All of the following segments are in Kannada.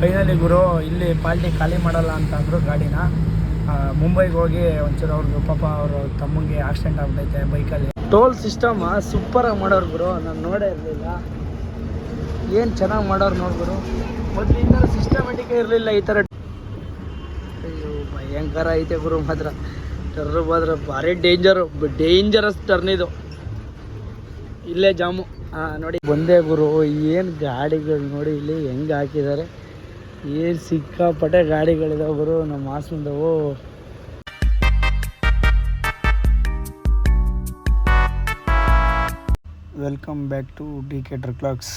ಫೈನಲಿ ಗುರು, ಇಲ್ಲಿ ಪಾಲ್ಟಿ ಖಾಲಿ ಮಾಡಲ್ಲ ಅಂತ ಅಂದರು ಗಾಡಿನ. ಮುಂಬೈಗೆ ಹೋಗಿ ಒಂಚೂರು ಅವ್ರದ್ದು ಪಾಪ ಅವರು ತಮ್ಮಂಗೆ ಆಕ್ಸಿಡೆಂಟ್ ಆಗ್ಬಿಟ್ಟೈತೆ ಬೈಕಲ್ಲಿ. ಟೋಲ್ ಸಿಸ್ಟಮ್ ಸೂಪರಾಗಿ ಮಾಡೋರು ಗುರು, ನಾನು ನೋಡೇ ಇರಲಿಲ್ಲ. ಏನು ಚೆನ್ನಾಗಿ ಮಾಡೋರು ನೋಡ್ಗುರು ಮೊದಲಿಂದ ಸಿಸ್ಟಮೆಟಿಕ್ ಇರಲಿಲ್ಲ, ಈ ಥರ ಅಯ್ಯೋ, ಭಯಂಕರ ಐತೆ ಗುರು, ಮಾತ್ರ. ಟರ್ರು ಮಾತ್ರ, ಭಾರಿ ಡೇಂಜರು ಡೇಂಜರಸ್ ಟರ್ನ್ ಇದು. ಇಲ್ಲೇ ಜಾಮು. ಹಾಂ ನೋಡಿ. ಒಂದೇ ಗುರು, ಏನು ಗಾಡಿಗಳು ನೋಡಿ, ಇಲ್ಲಿ ಹೆಂಗೆ ಹಾಕಿದ್ದಾರೆ ಏನು ಸಿಕ್ಕಾಪಟ್ಟೆ ಗಾಡಿಗಳಿದಾವೆ ನಮ್ಮ ಹಾಸನದವು welcome back to D K truck locks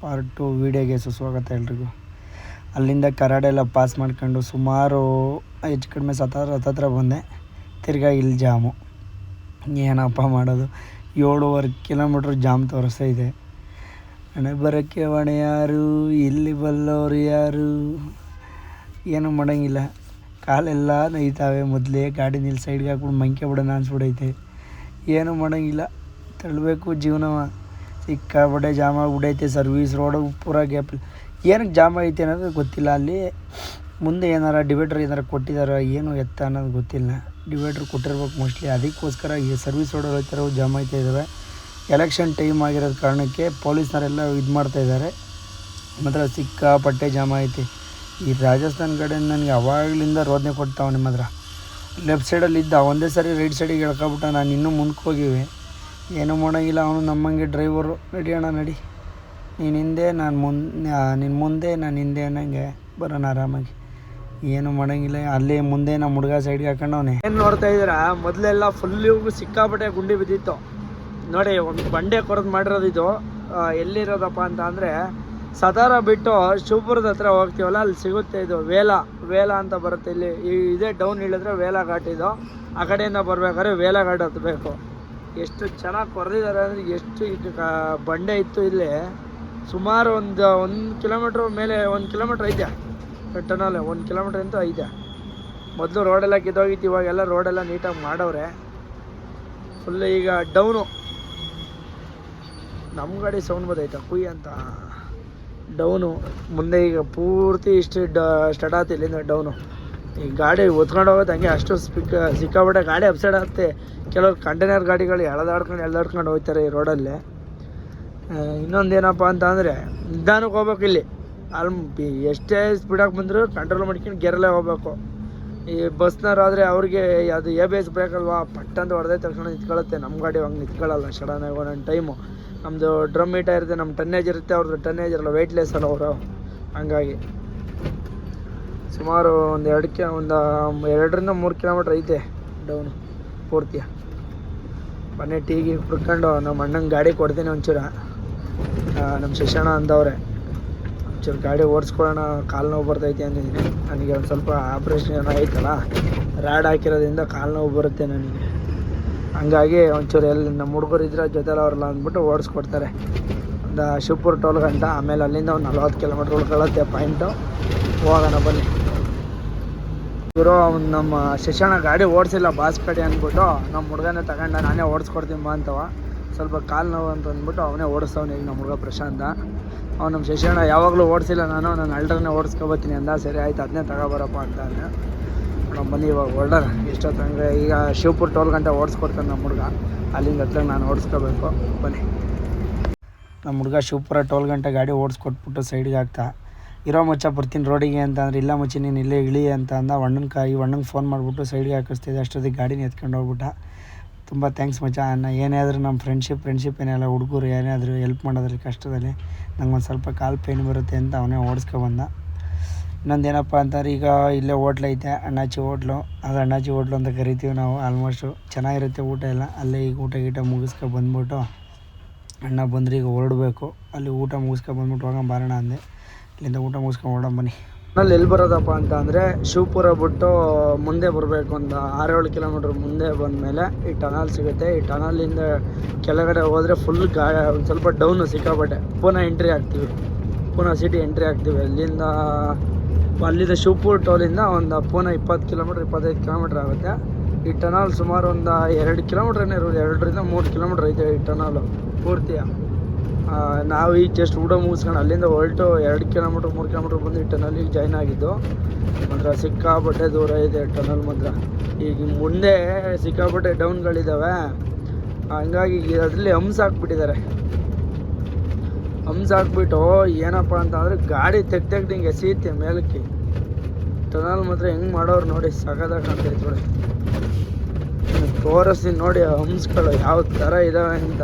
part two ವೀಡಿಯೋಗೆ ಸುಸ್ವಾಗತ ಎಲ್ರಿಗೂ. ಅಲ್ಲಿಂದ ಕರಾಡೆಲ್ಲ ಪಾಸ್ ಮಾಡ್ಕೊಂಡು ಸುಮಾರು ಹೆಚ್ಚು ಕಡಿಮೆ ಸತ್ತಾರು ಹತ್ತತ್ರ ಬಂದೆ. ತಿರ್ಗಾ ಇಲ್ಲಿ ಜಾಮು. ಏನಪ್ಪ ಮಾಡೋದು? ಏಳುವರೆ ಕಿಲೋಮೀಟ್ರ್ ಜಾಮ್ ತೋರಿಸ್ತಾ ಇದೆ. ಹಣೆ ಬರಕ್ಕೆ ಹೊಣೆ ಯಾರು ಇಲ್ಲಿ ಬಲ್ಲೋರು ಯಾರು? ಏನೂ ಮಾಡೋಂಗಿಲ್ಲ. ಕಾಲೆಲ್ಲ ನೈತಾವೆ. ಮೊದಲೇ ಗಾಡಿ ನಿಲ್ಲಿ ಸೈಡ್ಗೆ ಹಾಕ್ಬಿಟ್ಟು ಮಂಕೆ ಬಿಡೋಣ ಅನ್ಸ್ಬಿಡೈತೆ ಏನೂ ಮಾಡೋಂಗಿಲ್ಲ. ತಳ್ಳಬೇಕು ಜೀವನವ. ಸಿಕ್ಕಾಪಟ್ಟೆ ಜಾಮ್ ಬಿಡೈತೆ ಸರ್ವಿಸ್ ರೋಡು ಪೂರ ಗ್ಯಾಪ್. ಏನಕ್ಕೆ ಜಾಮ್ ಐತೆ ಅನ್ನೋದು ಗೊತ್ತಿಲ್ಲ. ಅಲ್ಲಿ ಮುಂದೆ ಏನಾರ ಡಿವೈಡ್ರ್ ಏನಾರ ಕೊಟ್ಟಿದಾರ, ಏನು ಎತ್ತ ಅನ್ನೋದು ಗೊತ್ತಿಲ್ಲ. ಡಿವೈಡ್ರ್ ಕೊಟ್ಟಿರ್ಬೇಕು ಮೋಸ್ಟ್ಲಿ. ಅದಕ್ಕೋಸ್ಕರ ಈ ಸರ್ವಿಸ್ ರೋಡ್ ಹೋಗ್ತಾರೆ ಜಾಮ್ ಆಯ್ತಾ ಇದ್ದಾವೆ ಎಲೆಕ್ಷನ್ ಟೈಮ್ ಆಗಿರೋದ ಕಾರಣಕ್ಕೆ ಪೊಲೀಸ್ನವರೆಲ್ಲ ಇದು ಮಾಡ್ತಾ ಇದ್ದಾರೆ ಮಾತ್ರ ಸಿಕ್ಕಾಪಟ್ಟೆ ಜಾಮ ಐತಿ. ಈ ರಾಜಸ್ಥಾನ್ ಕಡೆ ನನಗೆ ಅವಾಗಲಿಂದ ರೋದನೆ ಕೊಡ್ತಾವ ನಿಮ್ಮ ಹತ್ರ ಲೆಫ್ಟ್ ಸೈಡಲ್ಲಿ ಇದ್ದ ಒಂದೇ ಸಾರಿ ರೈಟ್ ಸೈಡಿಗೆ ಎಳ್ಕೊಬಿಟ್ಟ ನಾನು ಇನ್ನೂ ಮುಂದಕ್ಕೆ ಹೋಗಿವೆ. ಏನೂ ಮಾಡೋಂಗಿಲ್ಲ ಅವನು ನಮ್ಮಂಗೆ ಡ್ರೈವರು. ನಡಿ ಅಣ್ಣ, ನಡಿ. ನೀನು ಹಿಂದೆ, ನಾನು ಮುಂದೆ ನಿನ್ನ ಮುಂದೆ, ನಾನು ಹಿಂದೆ ಅನ್ನಂಗೆ ಬರೋಣ ಆರಾಮಾಗಿ. ಏನು ಮಾಡೋಂಗಿಲ್ಲ, ಅಲ್ಲೇ ಮುಂದೆ ನಮ್ಮ ಹುಡುಗ ಸೈಡ್ಗೆ ಹಾಕೊಂಡವನೇ. ಏನು ನೋಡ್ತಾ ಇದ್ದೀರಾ? ಮೊದಲೆಲ್ಲ ಫುಲ್ಲು ಸಿಕ್ಕಾಪಟ್ಟೆ ಗುಂಡಿ ಬಿದ್ದಿತ್ತು. ನೋಡಿ, ಒಂದು ಬಂಡೆ ಕೊರೆದು ಮಾಡಿರೋದು ಇದು. ಎಲ್ಲಿರೋದಪ್ಪ ಅಂತ ಅಂದರೆ, ಸತಾರ ಬಿಟ್ಟು ಶಿವಪುರದ ಹತ್ರ ಹೋಗ್ತೀವಲ್ಲ, ಅಲ್ಲಿ ಸಿಗುತ್ತೆ ಇದು ವೇಲ. ವೇಲ ಅಂತ ಬರುತ್ತೆ ಇಲ್ಲಿ. ಇದೇ ಡೌನ್ ಇಳಿದ್ರೆ ವೇಲ ಘಾಟ್ ಇದು. ಆ ಕಡೆಯಿಂದ ಬರ್ಬೇಕಾದ್ರೆ ವೇಲ ಘಾಟ್ ಹತ್ತಬೇಕು ಎಷ್ಟು ಚೆನ್ನಾಗಿ ಕೊರೆದಿದ್ದಾರೆ ಅಂದರೆ, ಎಷ್ಟು ಬಂಡೆ ಇತ್ತು ಇಲ್ಲಿ. ಸುಮಾರು ಒಂದು ಒಂದು ಕಿಲೋಮೀಟ್ರ್ ಮೇಲೆ, ಒಂದು ಕಿಲೋಮೀಟ್ರ್ ಐತೆ. ಟನಲ್ ಒಂದು ಕಿಲೋಮೀಟ್ರ್ ಅಂತೂ ಐತೆ. ಮೊದಲು ರೋಡೆಲ್ಲ ಕಿತ್ತೋಗಿತ್ತು ಇವಾಗೆಲ್ಲ ರೋಡೆಲ್ಲ ನೀಟಾಗಿ ಮಾಡವ್ರೆ. ಫುಲ್ ಈಗ ಡೌನು ನಮ್ಮ ಗಾಡಿ ಸೌಂಡ್ ಬದೈತ? ಕುಯ್ ಅಂತ. ಡೌನು. ಮುಂದೆ ಈಗ ಪೂರ್ತಿ ಇಷ್ಟು ಡ, ಸ್ಟಾರ್ಟ್ ಆಗುತ್ತೆ ಇಲ್ಲಿಂದ ಡೌನು. ಈ ಗಾಡಿ ಒತ್ಕೊಂಡು ಹೋಗುತ್ತೆ ಹಂಗೆ ಅಷ್ಟು ಸ್ಪಿಕ್ ಸಿಕ್ಕಾಬಿಟ್ಟೆ ಗಾಡಿ ಅಪ್ಸೈಡ್ ಆಗುತ್ತೆ. ಕೆಲವರು ಕಂಟೈನರ್ ಗಾಡಿಗಳು ಎಳೆದಾಡ್ಕೊಂಡು ಎಳೆದಾಡ್ಕೊಂಡು ಹೋಗ್ತಾರೆ ಈ ರೋಡಲ್ಲಿ ಇನ್ನೊಂದೇನಪ್ಪ ಅಂತ ಅಂದರೆ ನಿಧಾನಕ್ಕೆ ಹೋಗ್ಬೇಕು ಇಲ್ಲಿ. ಅಲ್ಲಿ ಎಷ್ಟೇ ಸ್ಪೀಡಾಗಿ ಬಂದರೂ ಕಂಟ್ರೋಲ್ ಮಾಡ್ಕೊಂಡು ಗೆರಲ್ಲೇ ಹೋಗ್ಬೇಕು. ಈ ಬಸ್ನವ್ರಾದರೆ ಅವ್ರಿಗೆ ಅದು ಎ ಬಿ ಎಸ್ ಬ್ರೇಕ್ ಅಲ್ವಾ? ಪಟ್ಟಂತ ಹೊಡೆದೇ ತಕ್ಷಣ ನಿಂತ್ಕೊಳ್ಳುತ್ತೆ. ನಮ್ಮ ಗಾಡಿ ಹಂಗೆ ನಿಂತ್ಕೊಳ್ಳಲ್ಲ. ಸಡನ್ನಾಗಿ ಒಂದೊಂದು ಟೈಮು ನಮ್ಮದು ಡ್ರಮ್ ಮೀಟ ಇರುತ್ತೆ ನಮ್ಮ ಟನ್ನೇಜ್ ಇರುತ್ತೆ ಅವ್ರದ್ದು ಟನ್ನೇಜ್ ಇರಲ್ಲ ವೆಯ್ಟ್ಲೆಸ್ ಅಲ್ಲ ಅವರು. ಹಂಗಾಗಿ ಸುಮಾರು ಒಂದು ಎರಡು ಕೆ, ಒಂದು ಎರಡರಿಂದ ಮೂರು ಕಿಲೋಮೀಟ್ರ್ ಐತೆ ಡೌನು ಪೂರ್ತಿ. ಬನ್ನಿ ಟೀಗೆ ಹುಡ್ಕೊಂಡು ನಮ್ಮ ಅಣ್ಣಂಗೆ ಗಾಡಿ ಕೊಡ್ತೀನಿ ಒಂಚೂರು. ನಮ್ಮ ಶಿಕ್ಷಣ ಅಂದವ್ರೆ, ಒಂಚೂರು ಗಾಡಿ ಓಡಿಸ್ಕೊಳ್ಳೋಣ, ಕಾಲು ನೋವು ಬರ್ತೈತೆ ಅಂದಿದ್ದೀನಿ. ನನಗೆ ಒಂದು ಸ್ವಲ್ಪ ಆಪ್ರೇಷನ್ ಏನೋ ಐತಲ್ಲ ರಾಡ್ ಹಾಕಿರೋದ್ರಿಂದ ಕಾಲು ನೋವು ಬರುತ್ತೆ ನನಗೆ. ಹಂಗಾಗಿ ಒಂಚೂರು ಎಲ್ಲಿ ನಮ್ಮ ಹುಡುಗರು ಇದ್ರೆ ಜೊತೆಲಿ ಅವ್ರಲ್ಲ ಅಂದ್ಬಿಟ್ಟು ಓಡಿಸ್ಕೊಡ್ತಾರೆ. ಒಂದು ಶಿವಪುರ ಟೋಲ್ ಗಂಟ, ಆಮೇಲೆ ಅಲ್ಲಿಂದ ಒಂದು ನಲ್ವತ್ತು ಕಿಲೋಮೀಟ್ರ್ ಉಳ್ಕೊಳ್ಳುತ್ತೆ ಪಾಯಿಂಟು. ಹೋಗೋಣ ಬನ್ನಿ. ಇವರು ಅವ್ನು ನಮ್ಮ ಶಿಕ್ಷಣ ಗಾಡಿ ಓಡಿಸಿಲ್ಲ, ಬಾಸ್ಪೇಟೆ ಅಂದ್ಬಿಟ್ಟು. ನಮ್ಮ ಹುಡುಗನೇ ತಗೊಂಡ ನಾನೇ ಓಡಿಸ್ಕೊಡ್ತೀನಿ ಬಾ ಅಂತವ. ಸ್ವಲ್ಪ ಕಾಲು ನೋವು ಅಂತ ಅಂದ್ಬಿಟ್ಟು ಅವನೇ ಓಡಿಸ್ತವನೆ ಈಗ ನಮ್ಮ ಹುಡುಗ ಪ್ರಶಾಂತ. ಅವ್ನು ನಮ್ಮ ಶಿಕ್ಷಣ ಯಾವಾಗಲೂ ಓಡಿಸಿಲ್ಲ ನಾನು ನಾನು ಅಲ್ಟ್ರನ್ನೇ ಓಡಿಸ್ಕೊಬತ್ತೀನಿ ಅಂದ. ಸರಿ, ಆಯ್ತು, ಅದನ್ನೇ ತಗೋಬರಪ್ಪ ಅಂತ ಅಂದೆ. ನಮ್ಮ ಬನ್ನಿ ಇವಾಗ ಓಲ್ಡರ್ ಎಷ್ಟೊತ್ತು ಅಂದರೆ ಈಗ ಶಿವಪುರ ಟೋಲ್ ಗಂಟೆ ಓಡಿಸ್ಕೊಡ್ತಾನೆ ನಮ್ಮ ಹುಡುಗ. ಅಲ್ಲಿಂದ ಹತ್ರ ನಾನು ಓಡಿಸ್ಕೋಬೇಕು. ಬನ್ನಿ. ನಮ್ಮ ಹುಡುಗ ಶಿವಪುರ ಟೋಲ್ ಗಂಟೆ ಗಾಡಿ ಓಡಿಸ್ಕೊಟ್ಬಿಟ್ಟು ಸೈಡ್ಗೆ ಹಾಕ್ತಾ. ಇರೋ ಮುಚ್ಚ ಬರ್ತೀನಿ ರೋಡಿಗೆ ಅಂತ ಅಂದ್ರೆ, ಇಲ್ಲ ಮುಚ್ಚಿ ನೀನು ಇಲ್ಲೇ ಇಳಿ ಅಂತ ಅಂದ ಒಣ್ಣನ ಕಾಯಿ. ಒಣ್ಣಂಗೆ ಫೋನ್ ಮಾಡಿಬಿಟ್ಟು ಸೈಡ್ಗೆ ಹಾಕಿಸ್ತಿದ್ದೆ. ಅಷ್ಟೊತ್ತಿಗೆ ಗಾಡಿನ ಎತ್ಕೊಂಡು ಹೋಗ್ಬಿಟ್ಟ. ತುಂಬ ಥ್ಯಾಂಕ್ಸ್ ಮಚ್ಚ ಅಣ್ಣ. ಏನೇ ಆದರೂ ನಮ್ಮ ಫ್ರೆಂಡ್ಶಿಪ್ ಫ್ರೆಂಡ್ಶಿಪ್ ಏನೆಲ್ಲ ಹುಡುಗರು ಏನೇ ಆದರೂ ಹೆಲ್ಪ್ ಮಾಡೋದ್ರಲ್ಲಿ ಕಷ್ಟದಲ್ಲಿ ನಂಗೆ ಒಂದು ಸ್ವಲ್ಪ ಕಾಲು ಪೇನ್ ಬರುತ್ತೆ ಅಂತ ಅವನೇ ಓಡಿಸ್ಕೊಬಂದ ಇನ್ನೊಂದೇನಪ್ಪ ಅಂತಂದ್ರೆ, ಈಗ ಇಲ್ಲೇ ಹೋಟ್ಲ್ ಐತೆ ಅಣ್ಣಾಚಿ ಹೋಟ್ಲು. ಅದು ಅಣ್ಣಾಚಿ ಹೋಟ್ಲು ಅಂತ ಕರಿತೀವಿ ನಾವು ಆಲ್ಮೋಸ್ಟು ಚೆನ್ನಾಗಿರುತ್ತೆ ಊಟ ಎಲ್ಲ. ಅಲ್ಲೇ ಈಗ ಊಟ ಗೀಟ ಮುಗಿಸ್ಕೊ ಬಂದ್ಬಿಟ್ಟು, ಅಣ್ಣ ಬಂದ್ರೆ ಈಗ ಹೊರಡಬೇಕು. ಅಲ್ಲಿ ಊಟ ಮುಗಿಸ್ಕೊ ಬಂದ್ಬಿಟ್ಟು ಹೋಗೋಣ, ಬಾರೋಣ ಅಂದೆ. ಇಲ್ಲಿಂದ ಊಟ ಮುಗಿಸ್ಕೊಂಡು ಹೊರಡೋಣ, ಬನ್ನಿ. ಅಲ್ಲಿ ಎಲ್ಲಿ ಬರೋದಪ್ಪ ಅಂತ ಅಂದರೆ ಶಿವಪುರ ಬಿಟ್ಟು ಮುಂದೆ ಬರಬೇಕು. ಒಂದು ಆರೇಳು ಕಿಲೋಮೀಟ್ರ್ ಮುಂದೆ ಬಂದಮೇಲೆ ಈ ಟನಲ್ ಸಿಗುತ್ತೆ. ಈ ಟನಲಿಂದ ಕೆಳಗಡೆ ಹೋದರೆ ಫುಲ್ ಗಾ, ಒಂದು ಸ್ವಲ್ಪ ಡೌನು ಸಿಕ್ಕಾಪಟ್ಟೆ. ಪುನಃ ಎಂಟ್ರಿ ಆಗ್ತೀವಿ. ಪುನಃ ಸಿಟಿ ಎಂಟ್ರಿ ಆಗ್ತೀವಿ. ಅಲ್ಲಿಂದ ಅಲ್ಲಿಂದ ಶಿವಪುರ ಟೋಲಿಂದ ಒಂದು ಪೂನ ಇಪ್ಪತ್ತು ಕಿಲೋಮೀಟ್ರ್ ಇಪ್ಪತ್ತೈದು ಕಿಲೋಮೀಟ್ರ್ ಆಗುತ್ತೆ. ಈ ಟನಲ್ ಸುಮಾರು ಒಂದು ಎರಡು ಕಿಲೋಮೀಟ್ರನೇ ಇರೋದು ಎರಡರಿಂದ ಮೂರು ಕಿಲೋಮೀಟ್ರ್ ಐತೆ ಈ ಟನಲು ಪೂರ್ತಿಯ. ನಾವು ಈಗ ಜಸ್ಟ್ ಊಟ ಮುಗಿಸ್ಕೊಂಡು ಅಲ್ಲಿಂದ ಹೊರಟು ಎರಡು ಕಿಲೋಮೀಟ್ರ್ ಮೂರು ಕಿಲೋಮೀಟ್ರ್ ಬಂದು ಟನಲಿಗೆ ಜಾಯ್ನ್ ಆಗಿದ್ದು, ಮಾತ್ರ ಸಿಕ್ಕಾಪಟ್ಟೆ ದೂರ ಇದೆ ಟನಲ್ ಮಾತ್ರ. ಈಗ ಮುಂದೆ ಸಿಕ್ಕಾಪಟ್ಟೆ ಡೌನ್ಗಳಿದ್ದಾವೆ ಹಂಗಾಗಿ ಅದರಲ್ಲಿ ಹಂಸ ಹಾಕ್ಬಿಟ್ಟಿದ್ದಾರೆ. ಹಂಸ ಹಾಕ್ಬಿಟ್ಟು, ಏನಪ್ಪ ಅಂತಂದರೆ ಗಾಡಿ ತೆಗ್ ತೆಗ್ದು ಹಿಂಗೆ ಎಸೀತೆ ಮೇಲಕ್ಕೆ. ಟನಲ್ ಮಾತ್ರ ಹೆಂಗೆ ಮಾಡೋರು ನೋಡಿ ಸಗದಾಗ ಕಾಣ್ತೈತೆ ನೋಡಿ ತೋರಿಸ್ತೀನಿ ನೋಡಿ ಹಂಸ್ಗಳು ಯಾವ ಥರ ಇದಾವೆ ಅಂತ.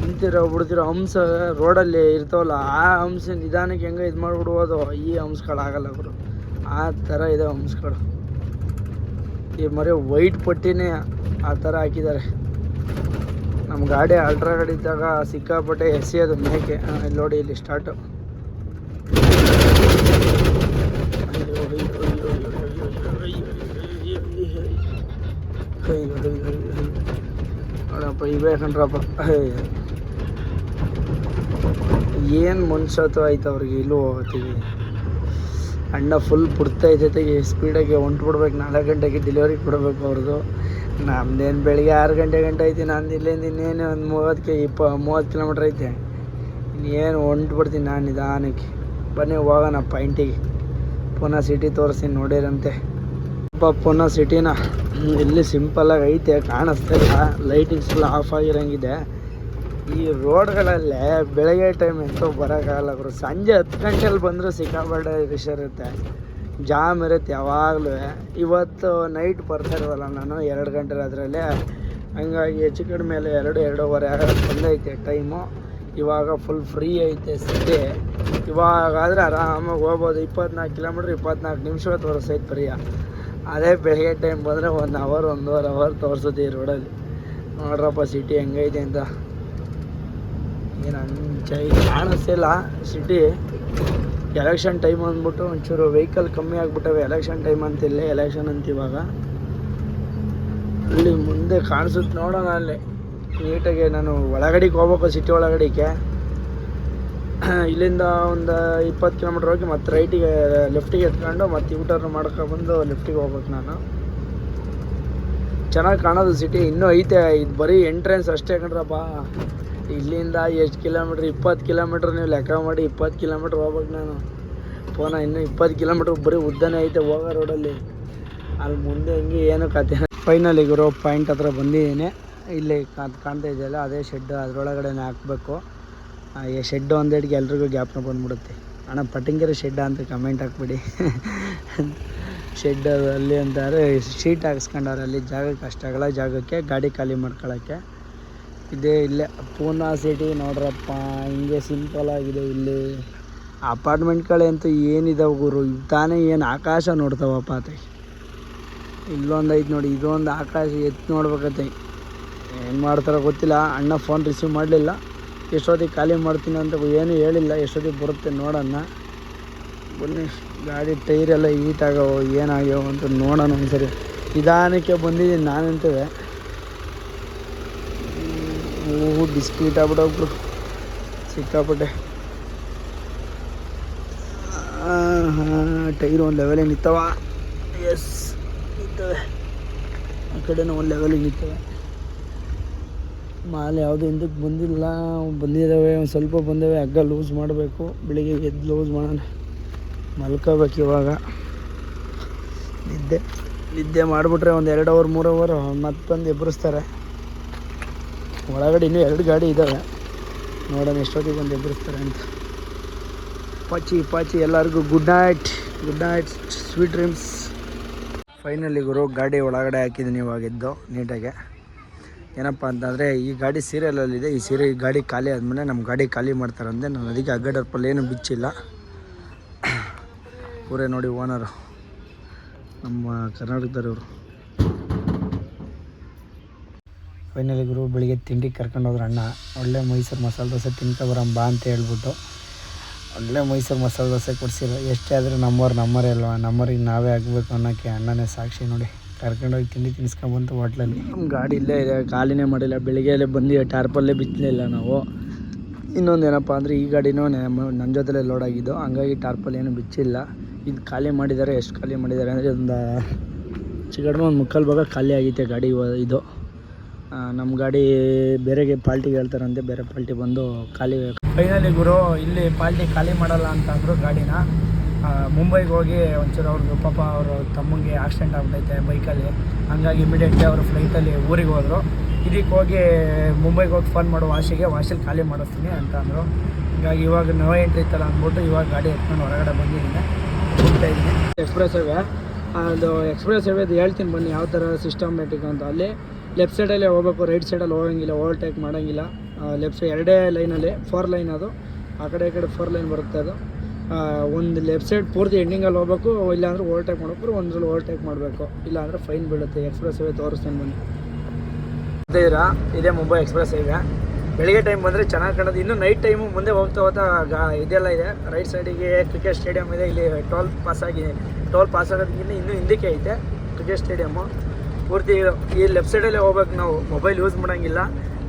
ನಿಂತಿರೋ ಬಿಡ್ತಿರೋ ಹಂಸ ರೋಡಲ್ಲಿ ಇರ್ತಾವಲ್ಲ, ಆ ಹಂಸ ನಿಧಾನಕ್ಕೆ ಹೆಂಗೆ ಇದು ಮಾಡಿಬಿಡ್ಬೋದು. ಈ ಹಂಸ್ಗಳು ಆಗಲ್ಲ ಅವರು ಆ ಥರ ಇದೆ ಹಂಸ್ಗಳು. ಈ ಮರಿ ವೈಟ್ ಪಟ್ಟಿನೇ ಆ ಥರ ಹಾಕಿದ್ದಾರೆ. ನಮ್ಮ ಗಾಡಿ ಅಲ್ಟ್ರಾ ಗಾಡಿ ಇದ್ದಾಗ ಸಿಕ್ಕಾಪಟ್ಟೆ ಎಸೆಯೋದು ಮೇಕೆ. ಇಲ್ಲಿ ನೋಡಿ ಇಲ್ಲಿ ಸ್ಟಾರ್ಟು ನೋಡಪ್ಪ, ಇವೇ ಕಣ್ರಪ್ಪ. ಏನು ಮನುಷ್ಯತ್ವ ಆಯ್ತು ಅವ್ರಿಗೆ ಇಲ್ಲೂ ಹೋಗ್ತೀವಿ ಅಣ್ಣ ಫುಲ್ ಪುಡ್ತೈತೈತೆ ಸ್ಪೀಡಾಗಿ ಹೊಂಟ್ಬಿಡ್ಬೇಕು, ನಾಲ್ಕು ಗಂಟೆಗೆ ಡೆಲಿವರಿ ಕೊಡಬೇಕು ಅವ್ರದ್ದು. ನಮ್ದೇನು ಬೆಳಿಗ್ಗೆ ಆರು ಗಂಟೆ ಗಂಟೆ ಐತಿ, ನಂದು ಇಲ್ಲಿಂದ ಇನ್ನೇನು ಒಂದು ಮೂವತ್ತು ಇಪ್ಪ, ಮೂವತ್ತು ಕಿಲೋಮೀಟ್ರ್ ಐತೆ. ಇನ್ನೇನು ಹೊಂಟ್ಬಿಡ್ತೀನಿ ನಾನು ನಿಧಾನಕ್ಕೆ. ಬನ್ನಿ ಹೋಗೋಣ ಪೈಂಟಿಗೆ ಪುನಃ ಸಿಟಿ ತೋರಿಸ್ತೀನಿ ನೋಡಿರಂತೆ. ಅಪ್ಪ, ಪುನಃ ಸಿಟಿನ ಇಲ್ಲಿ ಸಿಂಪಲಾಗಿ ಐತೆ ಕಾಣಿಸ್ತಾ ಇಲ್ಲ ಲೈಟಿಂಗ್ಸ್ ಎಲ್ಲ ಆಫ್ ಆಗಿರಂಗಿದೆ. ಈ ರೋಡ್ಗಳಲ್ಲೇ ಬೆಳಗ್ಗೆ ಟೈಮ್ ಎಂತೂ ಬರೋಕ್ಕಾಗಲ್ಲ ಗುರು. ಸಂಜೆ ಹತ್ತು ಗಂಟೆಯಲ್ಲಿ ಬಂದರೂ ಸಿಕ್ಕಾಪಟ್ಟೆ ರಿಷರ್ ಇರುತ್ತೆ ಜಾಮ್ ಇರುತ್ತೆ ಯಾವಾಗಲೂ. ಇವತ್ತು ನೈಟ್ ಬರ್ತಾ ಇರೋದಲ್ಲ ನಾನು, ಎರಡು ಗಂಟೆ ಅದರಲ್ಲಿ ಹಂಗಾಗಿ ಹೆಚ್ಚು ಕಡಿಮೆ ಮೇಲೆ ಎರಡು, ಎರಡೂವರೆ ಬಂದೈತೆ ಟೈಮು ಇವಾಗ ಫುಲ್ ಫ್ರೀ ಐತೆ ಸಿಟಿ ಇವಾಗಾದರೆ ಆರಾಮಾಗಿ ಹೋಗ್ಬೋದು. ಇಪ್ಪತ್ನಾಲ್ಕು ಕಿಲೋಮೀಟ್ರ್ ಇಪ್ಪತ್ನಾಲ್ಕು ನಿಮಿಷ ತೋರಿಸೈತೆ ಬರೀ ಅದೇ ಬೆಳಗ್ಗೆ ಟೈಮ್ ಬಂದರೆ ಒಂದು ಅವರ್ ಒಂದೂವರೆ ಅವರ್ ತೋರಿಸುತ್ತೆ ಈ ರೋಡಲ್ಲಿ ನೋಡ್ರಪ್ಪ ಸಿಟಿ ಹೆಂಗೈತೆ ಅಂತ. ಏನು ಅಂಚೆ ಕಾಣಿಸ್ತಿಲ್ಲ ಸಿಟಿ ಎಲೆಕ್ಷನ್ ಟೈಮ್ ಅಂದ್ಬಿಟ್ಟು ಒಂಚೂರು ವೆಹಿಕಲ್ ಕಮ್ಮಿ ಆಗಿಬಿಟ್ಟವೆ. ಎಲೆಕ್ಷನ್ ಟೈಮ್ ಅಂತಿಲ್ಲ ಎಲೆಕ್ಷನ್ ಅಂತ ಇವಾಗ. ಅಲ್ಲಿ ಮುಂದೆ ಕಾಣಿಸುತ್ತೆ ನೋಡೋಣ ಅಲ್ಲಿ. ನೀಟಾಗಿ ನಾನು ಒಳಗಡೆಗೆ ಹೋಗ್ಬೇಕು ಸಿಟಿ ಒಳಗಡೆಗೆ. ಇಲ್ಲಿಂದ ಒಂದು ಇಪ್ಪತ್ತು ಕಿಲೋಮೀಟ್ರ್ ಹೋಗಿ ಮತ್ತೆ ರೈಟಿಗೆ ಲೆಫ್ಟಿಗೆ ಎತ್ಕೊಂಡು ಮತ್ತೆ ಯೂಟರ್ನ್ ಮಾಡ್ಕೊಬಂದು ಲೆಫ್ಟಿಗೆ ಹೋಗ್ಬೇಕು ನಾನು. ಚೆನ್ನಾಗಿ ಕಾಣೋದು ಸಿಟಿ ಇನ್ನೂ ಐತೆ. ಇದು ಬರೀ ಎಂಟ್ರೆನ್ಸ್ ಅಷ್ಟೇ ಕಣ್ರಪ್ಪ. ಇಲ್ಲಿಂದ ಎಷ್ಟು ಕಿಲೋಮೀಟ್ರ್? ಇಪ್ಪತ್ತು ಕಿಲೋಮೀಟ್ರ್ ನೀವು ಲೆಕ್ಕ ಮಾಡಿ, ಇಪ್ಪತ್ತು ಕಿಲೋಮೀಟ್ರ್ ಹೋಗ್ಬೇಕು ನಾನು. ಪೋನಾ, ಇನ್ನೂ ಇಪ್ಪತ್ತು ಕಿಲೋಮೀಟ್ರ್ ಬರೀ ಉದ್ದನೇ ಐತೆ ಹೋಗೋ ರೋಡಲ್ಲಿ ಅಲ್ಲಿ. ಮುಂದೆ ಹೆಂಗೆ ಏನು ಕತೆ ಫೈನಲ್ ಈಗ ಪಾಯಿಂಟ್ ಹತ್ರ ಬಂದಿದ್ದೀನಿ. ಇಲ್ಲಿ ಕಾಣ್- ಕಾಣ್ತಾ ಇದೆಯಲ್ಲ, ಅದೇ ಶೆಡ್ ಅದರೊಳಗಡೆನೇ ಹಾಕ್ಬೇಕು. ಈ ಶೆಡ್ ಒಂದೇಟಿಗೆ ಎಲ್ರಿಗೂ ಗ್ಯಾಪ್ನ ಬಂದ್ಬಿಡುತ್ತೆ. ಅಣ್ಣ ಪಟಿಂಗಿರ ಶೆಡ್ ಅಂತ ಕಮೆಂಟ್ ಹಾಕ್ಬಿಡಿ. ಶೆಡ್ ಅಲ್ಲಿ ಅಂತಾರೆ, ಶೀಟ್ ಹಾಕ್ಸ್ಕೊಂಡವ್ರೆ ಅಲ್ಲಿ. ಜಾಗಕ್ಕೆ ಅಷ್ಟಾಗಲ್ಲ ಜಾಗಕ್ಕೆ, ಗಾಡಿ ಖಾಲಿ ಮಾಡ್ಕೊಳ್ಳೋಕ್ಕೆ ಇದೇ ಇಲ್ಲೇ. ಪೂನಾ ಸಿಟಿ ನೋಡ್ರಪ್ಪ, ಹಿಂಗೆ ಸಿಂಪಲ್ ಆಗಿದೆ ಇಲ್ಲಿ. ಅಪಾರ್ಟ್ಮೆಂಟ್ಗಳಂತೂ ಏನಿದಾವೆ ಗುರು? ತಾನೇ ಏನು ಆಕಾಶ ನೋಡ್ತಾವಪ್ಪ ಅತ್ತೆ ಇಲ್ಲೊಂದು ಐತೆ ನೋಡಿ, ಇದೊಂದು ಆಕಾಶ ಎತ್ತು ನೋಡ್ಬೇಕತ್ತೆ ಏನು ಮಾಡ್ತಾರೋ ಗೊತ್ತಿಲ್ಲ. ಅಣ್ಣ ಫೋನ್ ರಿಸೀವ್ ಮಾಡಲಿಲ್ಲ. ಎಷ್ಟೊತ್ತಿಗೆ ಖಾಲಿ ಮಾಡ್ತೀನಿ ಅಂತ ಏನು ಹೇಳಿಲ್ಲ. ಎಷ್ಟೊತ್ತಿಗೆ ಬರುತ್ತೆ ನೋಡೋಣ. ಬನ್ನಿ, ಗಾಡಿ ಟೈರೆಲ್ಲ ಆಗವು ಏನಾಗ್ಯಾವ ಅಂತ ನೋಡೋಣ ಒಂದ್ಸರಿ. ನಿಧಾನಕ್ಕೆ ಬಂದಿದ್ದೀನಿ ನಾನಂತವೇ ಹೂವು ಬಿಸ್ಕಿಟ್ ಆಗ್ಬಿಟ್ಟೋಗ್ಬಿಡು ಸಿಕ್ಕಾಪಟ್ಟೆ. ಟೈರ್ ಒಂದು ಲೆವೆಲಿಗೆ ನಿಂತವ ಎಸ್ ನಿಂತವೆ ಆ ಕಡೆನೂ ಒಂದು ಲೆವೆಲಿಗೆ ನಿಂತವೆ ಮಾಲ್ ಯಾವುದು ಹಿಂದಕ್ಕೆ ಬಂದಿಲ್ಲ. ಬಂದಿದ್ದಾವೆ ಒಂದು ಸ್ವಲ್ಪ ಬಂದವೆ ಹಗ್ಗ ಲೂಸ್ ಮಾಡಬೇಕು. ಬೆಳಿಗ್ಗೆ ಎದ್ದು ಲೂಸ್ ಮಾಡೋಣ. ಮಲ್ಕೋಬೇಕು ಇವಾಗ. ನಿದ್ದೆ ನಿದ್ದೆ ಮಾಡಿಬಿಟ್ರೆ ಒಂದು ಎರಡು ಅವರ್ ಮೂರು ಅವರ್ ಮತ್ತೆ ಬಂದು ಎಬ್ಬರಿಸ್ತಾರೆ ಒಳಗಡೆ ಇನ್ನೂ ಎರಡು ಗಾಡಿ ಇದ್ದಾವೆ ನೋಡೋಣ ಎಷ್ಟೊತ್ತಿಗೆ ಬಂದು ಎದುರಿಸ್ತಾರೆ ಅಂತ. ಪಾಚಿ ಪಾಚಿ, ಎಲ್ಲರಿಗೂ good night good night sweet dreams finally ಗುರು, ಗಾಡಿ ಒಳಗಡೆ ಹಾಕಿದ್ದೀನಿ ಇವಾಗಿದ್ದು ನೀಟಾಗೆ. ಏನಪ್ಪ ಅಂತಂದರೆ, ಈ ಗಾಡಿ ಸೀರಿಯಲಲ್ಲಿದೆ. ಈ ಸೀರೆ ಈ ಗಾಡಿ ಖಾಲಿ ಆದಮೇಲೆ ನಮ್ಮ ಗಾಡಿ ಖಾಲಿ ಮಾಡ್ತಾರೆ ಅಂದರೆ ನಾನು ಅದಕ್ಕೆ ಅಗ್ಗಡರ್ಪಲ್ಲಿ ಏನು ಬಿಚ್ಚಿಲ್ಲ. ಊರೇ ನೋಡಿ ಓನರು. ನಮ್ಮ ಕರ್ನಾಟಕದವ್ರವರು ಫೈನಲಿ ಗುರು, ಬೆಳಿಗ್ಗೆ ತಿಂಡಿ ಕರ್ಕೊಂಡು ಹೋದ್ರು ಅಣ್ಣ. ಒಳ್ಳೆ ಮೈಸೂರು ಮಸಾಲೆ ದೋಸೆ ತಿನ್ಕೊಬರಂ ಬಾ ಅಂತ ಹೇಳ್ಬಿಟ್ಟು. ಒಳ್ಳೆ ಮೈಸೂರು ಮಸಾಲೆ ದೋಸೆ ಕೊಡಿಸಿಲ್ಲ ಎಷ್ಟೇ ಆದರೂ ನಮ್ಮವ್ರು ನಮ್ಮರೇ ಅಲ್ವಾ? ನಮ್ಮವ್ರಿಗೆ ನಾವೇ ಆಗಬೇಕು ಅನ್ನೋಕ್ಕೆ ಅಣ್ಣನೇ ಸಾಕ್ಷಿ ನೋಡಿ. ಕರ್ಕೊಂಡೋಗಿ ತಿಂಡಿ ತಿನ್ಸ್ಕೊಂಬಂತು ಹೋಟ್ಲಲ್ಲಿ. ನಮ್ಮ ಗಾಡಿ ಇಲ್ಲೇ ಇದೆ. ಖಾಲಿನೇ ಮಾಡಿಲ್ಲ. ಬೆಳಿಗ್ಗೆ ಬಂದು ಟಾರ್ಪಲ್ಲೇ ಬಿತ್ತಲಿಲ್ಲ ನಾವು. ಇನ್ನೊಂದು ಏನಪ್ಪ ಅಂದರೆ ಈ ಗಾಡಿನೂ ನನ್ನ ಜೊತೆಲೇ ಲೋಡ್ ಆಗಿದ್ದು. ಹಂಗಾಗಿ ಟಾರ್ಪಲ್ ಏನು ಬಿಚ್ಚಿಲ್ಲ. ಇದು ಖಾಲಿ ಮಾಡಿದ್ದಾರೆ ಎಷ್ಟು ಖಾಲಿ ಮಾಡಿದ್ದಾರೆ ಅಂದರೆ ಒಂದು ಚಿಗಡ್ಮ ಒಂದು ಮುಕ್ಕಾಲು ಭಾಗ ಖಾಲಿ ಆಗೈತೆ ಗಾಡಿ ಇದು. ನಮ್ಮ ಗಾಡಿ ಬೇರೆಗೆ ಪಾಲ್ಟಿಗೆ ಹೇಳ್ತಾರಂತೆ ಬೇರೆ ಪಾಲ್ಟಿ ಬಂದು ಖಾಲಿ ಫೈನಲಿ ಗುರು ಇಲ್ಲಿ ಪಾಲ್ಟಿ ಖಾಲಿ ಮಾಡಲ್ಲ ಅಂತ ಅಂದರು ಗಾಡಿನ. ಮುಂಬೈಗೆ ಹೋಗಿ ಒಂಚೂರು ಅವ್ರದ್ದು ಪಾಪ ಅವರು ತಮ್ಮಂಗೆ ಆಕ್ಸಿಡೆಂಟ್ ಆಗ್ಬಿಟ್ಟೈತೆ ಬೈಕಲ್ಲಿ. ಹಂಗಾಗಿ ಇಮಿಡಿಯೇಟ್ಲಿ ಅವರು ಫ್ಲೈಟಲ್ಲಿ ಊರಿಗೆ ಹೋದರು. ಇದಕ್ಕೆ ಹೋಗಿ ಮುಂಬೈಗೆ ಹೋಗಿ ಫೋನ್ ಮಾಡೋ ವಾಶಿಗೆ ವಾಶಲ್ಲಿ ಖಾಲಿ ಮಾಡಿಸ್ತೀನಿ ಅಂತ ಅಂದರು. ಹೀಗಾಗಿ ಇವಾಗ ನೋ ಎಂಟ್ರಿ ಇತ್ತಲ್ಲ ಅಂದ್ಬಿಟ್ಟು ಇವಾಗ ಗಾಡಿ ಎತ್ಕೊಂಡು ಹೊರಗಡೆ ಬಂದಿದ್ದೀನಿ. ಹೋಗ್ತಾ ಇದ್ದೀನಿ. ಎಕ್ಸ್ಪ್ರೆಸ್ ಹೈವೇ ಅದು ಎಕ್ಸ್ಪ್ರೆಸ್ ಹೈವೇದು ಹೇಳ್ತೀನಿ ಬನ್ನಿ ಯಾವ ಥರ ಸಿಸ್ಟಮ್ಯಾಟಿಕ್ ಅಂತ. ಅಲ್ಲಿ ಲೆಫ್ಟ್ ಸೈಡಲ್ಲೇ ಹೋಗ್ಬೇಕು ರೈಟ್ ಸೈಡಲ್ಲಿ ಹೋಗಂಗಿಲ್ಲ ಓವರ್ಟೇಕ್ ಮಾಡೋಂಗಿಲ್ಲ. ಲೆಫ್ಟ್ ಸೈಡ್ ಎರಡೇ ಲೈನಲ್ಲಿ ಫೋರ್ ಲೈನ್ ಅದು. ಆ ಕಡೆ ಈ ಕಡೆ ಫೋರ್ ಲೈನ್ ಬರುತ್ತೆ ಅದು. ಒಂದು ಲೆಫ್ಟ್ ಸೈಡ್ ಪೂರ್ತಿ ಎಂಡಿಂಗಲ್ಲಿ ಹೋಗ್ಬೇಕು, ಇಲ್ಲಾಂದ್ರೆ ಓವರ್ಟೇಕ್ ಮಾಡಬೇಕು ಒಂದ್ರಲ್ಲಿ ಓವರ್ಟೇಕ್ ಮಾಡಬೇಕು. ಇಲ್ಲಾಂದ್ರೆ ಫೈನ್ ಬೀಳುತ್ತೆ ಎಕ್ಸ್ಪ್ರೆಸ್ ವೇ ತೋರಿಸ್ತಾನೆ ಬನ್ನಿ. ಇದ್ದೀರಾ ಇದೇ ಮುಂಬೈ ಎಕ್ಸ್ಪ್ರೆಸ್ ಹೈವೇ ಬೆಳಿಗ್ಗೆ ಟೈಮ್ ಬಂದರೆ ಚೆನ್ನಾಗಿ ಕಾಣೋದು ಇನ್ನೂ ನೈಟ್ ಟೈಮು ಮುಂದೆ ಹೋಗ್ತಾ ಹೋಗ್ತಾ ಗಾ, ಇದೆಲ್ಲ ಇದೆ. ರೈಟ್ ಸೈಡಿಗೆ ಕ್ರಿಕೆಟ್ ಸ್ಟೇಡಿಯಂ ಇದೆ, ಇಲ್ಲಿ ಟೋಲ್ ಪಾಸ್ ಆಗಿದೆ. ಟೋಲ್ ಪಾಸ್ ಆಗೋದಕ್ಕಿಂತ ಇನ್ನೂ ಹಿಂದಕ್ಕೆ ಐತೆ ಕ್ರಿಕೆಟ್ ಸ್ಟೇಡಿಯಮ್ಮು ಪೂರ್ತಿ ಈ ಲೆಫ್ಟ್ ಸೈಡಲ್ಲೇ ಹೋಗ್ಬೇಕು ನಾವು. ಮೊಬೈಲ್ ಯೂಸ್ ಮಾಡೋಂಗಿಲ್ಲ.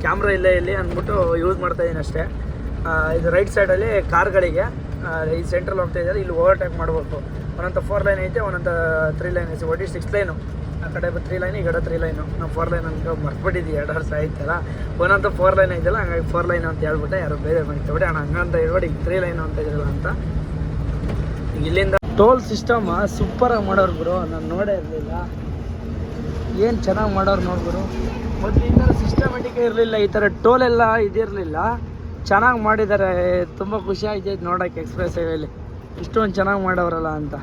ಕ್ಯಾಮ್ರಾ ಇಲ್ಲೇ ಇಲ್ಲಿ ಅಂದ್ಬಿಟ್ಟು ಯೂಸ್ ಮಾಡ್ತಾ ಇದ್ದೀನಿ ಅಷ್ಟೇ. ಇದು ರೈಟ್ ಸೈಡಲ್ಲಿ ಕಾರ್ಗಳಿಗೆ ಈ ಸೆಂಟ್ರಲ್ ಹೋಗ್ತಾ ಇದ್ದಾರೆ. ಇಲ್ಲಿ ಓವರ್ಟೇಕ್ ಮಾಡಬೇಕು. ಒಂದಂತ ಫೋರ್ ಲೈನ್ ಐತೆ ಒಂದಂತ ತ್ರೀ ಲೈನ್ ಐತೆ. ಒಟ್ಟು ಸಿಕ್ಸ್ ಲೈನು ಆ ಕಡೆ ತ್ರೀ ಲೈನ್ ಈ ಕಡೆ ತ್ರೀ ಲೈನು ನಾವು ಫೋರ್ ಲೈನ್ ಅಂತ ಮರ್ತ್ಬಿಟ್ಟಿದ್ದೀವಿ ಎರಡು ವರ್ಷ ಆಯ್ತಲ್ಲ. ಒಂದಂತ ಫೋರ್ ಲೈನ್ ಐತಲ್ಲ, ಹಂಗಾಗಿ ಫೋರ್ ಲೈನ್ ಅಂತ ಹೇಳ್ಬಿಟ್ಟೆ. ಯಾರು ಬೇರೆ ಬಿಡಿ. ಅಣ್ಣ, ಹಂಗಂತ ಹೇಳ್ಬಿಟ್ಟು ಈಗ ತ್ರೀ ಲೈನು ಅಂತ ಇದ್ರಲ್ಲ ಅಂತ. ಇಲ್ಲಿಂದ ಟೋಲ್ ಸಿಸ್ಟಮ್ ಸೂಪರಾಗಿ ಮಾಡೋರು ಗುರು. ನಾನು ನೋಡೇ ಇರಲಿಲ್ಲ. ಏನು ಚೆನ್ನಾಗಿ ಮಾಡೋರು ನೋಡ್ಗುರು ಮೊದಲಿಂದ ಸಿಸ್ಟಮೆಟಿಕ್ ಇರಲಿಲ್ಲ, ಈ ಥರ ಟೋಲ್ ಎಲ್ಲ ಇದಿರಲಿಲ್ಲ. ಚೆನ್ನಾಗಿ ಮಾಡಿದ್ದಾರೆ ತುಂಬ ಖುಷಿ ಆಗ್ತೈತೆ ನೋಡೋಕ್ಕೆ ಎಕ್ಸ್ಪ್ರೆಸ್ ಹೈವೇಲಿ ಇಷ್ಟೊಂದು ಚೆನ್ನಾಗಿ ಮಾಡೋರಲ್ಲ ಅಂತ.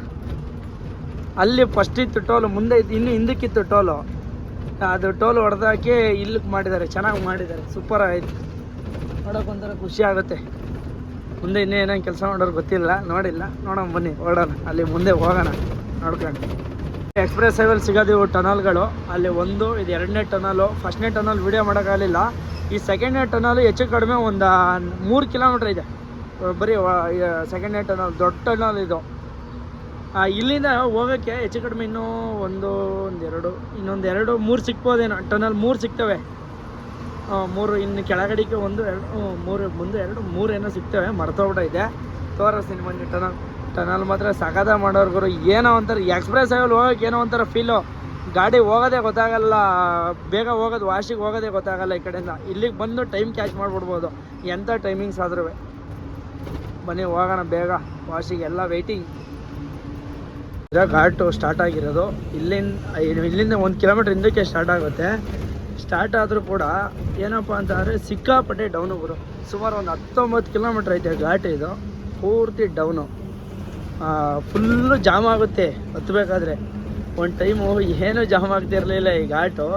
ಅಲ್ಲಿ ಫಸ್ಟ್ ಇತ್ತು ಟೋಲು ಮುಂದೆ ಇತ್ತು, ಇನ್ನು ಹಿಂದಕ್ಕಿತ್ತು ಟೋಲು ಅದು ಟೋಲ್ ಹೊಡೆದಾಕಿ ಇಲ್ಲಕ್ಕೆ ಮಾಡಿದ್ದಾರೆ ಚೆನ್ನಾಗಿ ಮಾಡಿದ್ದಾರೆ ಸೂಪರ್ ಆಯ್ತು. ನೋಡೋಕೆ ಒಂಥರ ಖುಷಿ ಆಗುತ್ತೆ. ಮುಂದೆ ಇನ್ನೂ ಏನೇನು ಕೆಲಸ ಮಾಡೋರು ಗೊತ್ತಿಲ್ಲ, ನೋಡಿಲ್ಲ. ನೋಡೋಣ ಬನ್ನಿ ಹೊರಡೋಣ ಅಲ್ಲಿ ಮುಂದೆ ಹೋಗೋಣ, ನೋಡ್ಕೊಂಡು. ಎಕ್ಸ್ಪ್ರೆಸ್ ಹೈವೇಲಿ ಸಿಗೋದು ಟನಲ್ಗಳು. ಅಲ್ಲಿ ಒಂದು, ಇದು ಎರಡನೇ ಟನಲು. ಫಸ್ಟ್ನೇ ಟನಲ್ ವೀಡಿಯೋ ಮಾಡೋಕ್ಕಾಗಲಿಲ್ಲ ಈ ಸೆಕೆಂಡ್ನೇ ಟನಲ್ ಹೆಚ್ಚು ಕಡಿಮೆ ಒಂದು ಮೂರು ಕಿಲೋಮೀಟ್ರ್ ಇದೆ. ಬರೀ ಸೆಕೆಂಡ್ನೇ ಟನಲ್, ದೊಡ್ಡ ಟನಲ್ ಇದು. ಇಲ್ಲಿಂದ ಹೋಗೋಕ್ಕೆ ಹೆಚ್ಚು ಕಡಿಮೆ ಇನ್ನೂ ಒಂದು ಒಂದೆರಡು ಇನ್ನೊಂದು ಎರಡು, ಮೂರು ಸಿಕ್ಬೋದೇನೋ ಟನಲ್ ಮೂರು ಸಿಗ್ತವೆ. ಮೂರು, ಇನ್ನು ಕೆಳಗಡೆಗೆ ಒಂದು, ಎರಡು ಮೂರು, ಮುಂದೆ ಎರಡು, ಮೂರು ಏನೋ ಸಿಗ್ತವೆ. ಮರ್ತೋಗ್ಬಿಟ್ಟೈತೆ. ತೋರಿಸ್ತೀನಿ ಬನ್ನಿ ಟನಲ್. ಟನಲ್ ಮಾತ್ರ ಸಗದ ಮಾಡೋರ್ಗರು ಏನೋ ಒಂಥರ ಎಕ್ಸ್ಪ್ರೆಸ್ ಆಗಲ್ಲಿ ಹೋಗೋಕೆ ಏನೋ ಒಂಥರ ಫೀಲು ಗಾಡಿ ಹೋಗೋದೇ ಗೊತ್ತಾಗಲ್ಲ, ಬೇಗ ಹೋಗೋದು ವಾಶಿಗೆ ಹೋಗೋದೇ ಗೊತ್ತಾಗಲ್ಲ ಈ ಕಡೆಯಿಂದ. ಇಲ್ಲಿಗೆ ಬಂದು ಟೈಮ್ ಕ್ಯಾಚ್ ಮಾಡಿಬಿಡ್ಬೋದು. ಎಂಥ ಟೈಮಿಂಗ್ಸ್ ಆದ್ರೂ. ಬನ್ನಿ, ಹೋಗೋಣ ಬೇಗ. ವಾಶಿಗೆ ಎಲ್ಲ ವೆಯ್ಟಿಂಗ್ ಈಗ ಘಾಟು ಸ್ಟಾರ್ಟ್ ಆಗಿರೋದು. ಇಲ್ಲಿಂದ ಇಲ್ಲಿಂದ ಒಂದು ಕಿಲೋಮೀಟ್ರ್ ಹಿಂದಕ್ಕೆ ಸ್ಟಾರ್ಟ್ ಆಗುತ್ತೆ. ಸ್ಟಾರ್ಟ್ ಆದರೂ ಕೂಡ ಏನಪ್ಪ ಅಂತ ಅಂದರೆ ಸಿಕ್ಕಾಪಟ್ಟೆ ಡೌನು ಗುರು. ಸುಮಾರು ಒಂದು ಹತ್ತೊಂಬತ್ತು ಕಿಲೋಮೀಟ್ರ್ ಐತೆ ಘಾಟ್ ಇದು. ಪೂರ್ತಿ ಡೌನು ಫುಲ್ಲು ಜಾಮ್ ಆಗುತ್ತೆ. ಹತ್ತಬೇಕಾದ್ರೆ ಒಂದು ಟೈಮು ಏನೂ ಜಾಮ್ ಆಗ್ತಿರಲಿಲ್ಲ ಈ ಘಾಟು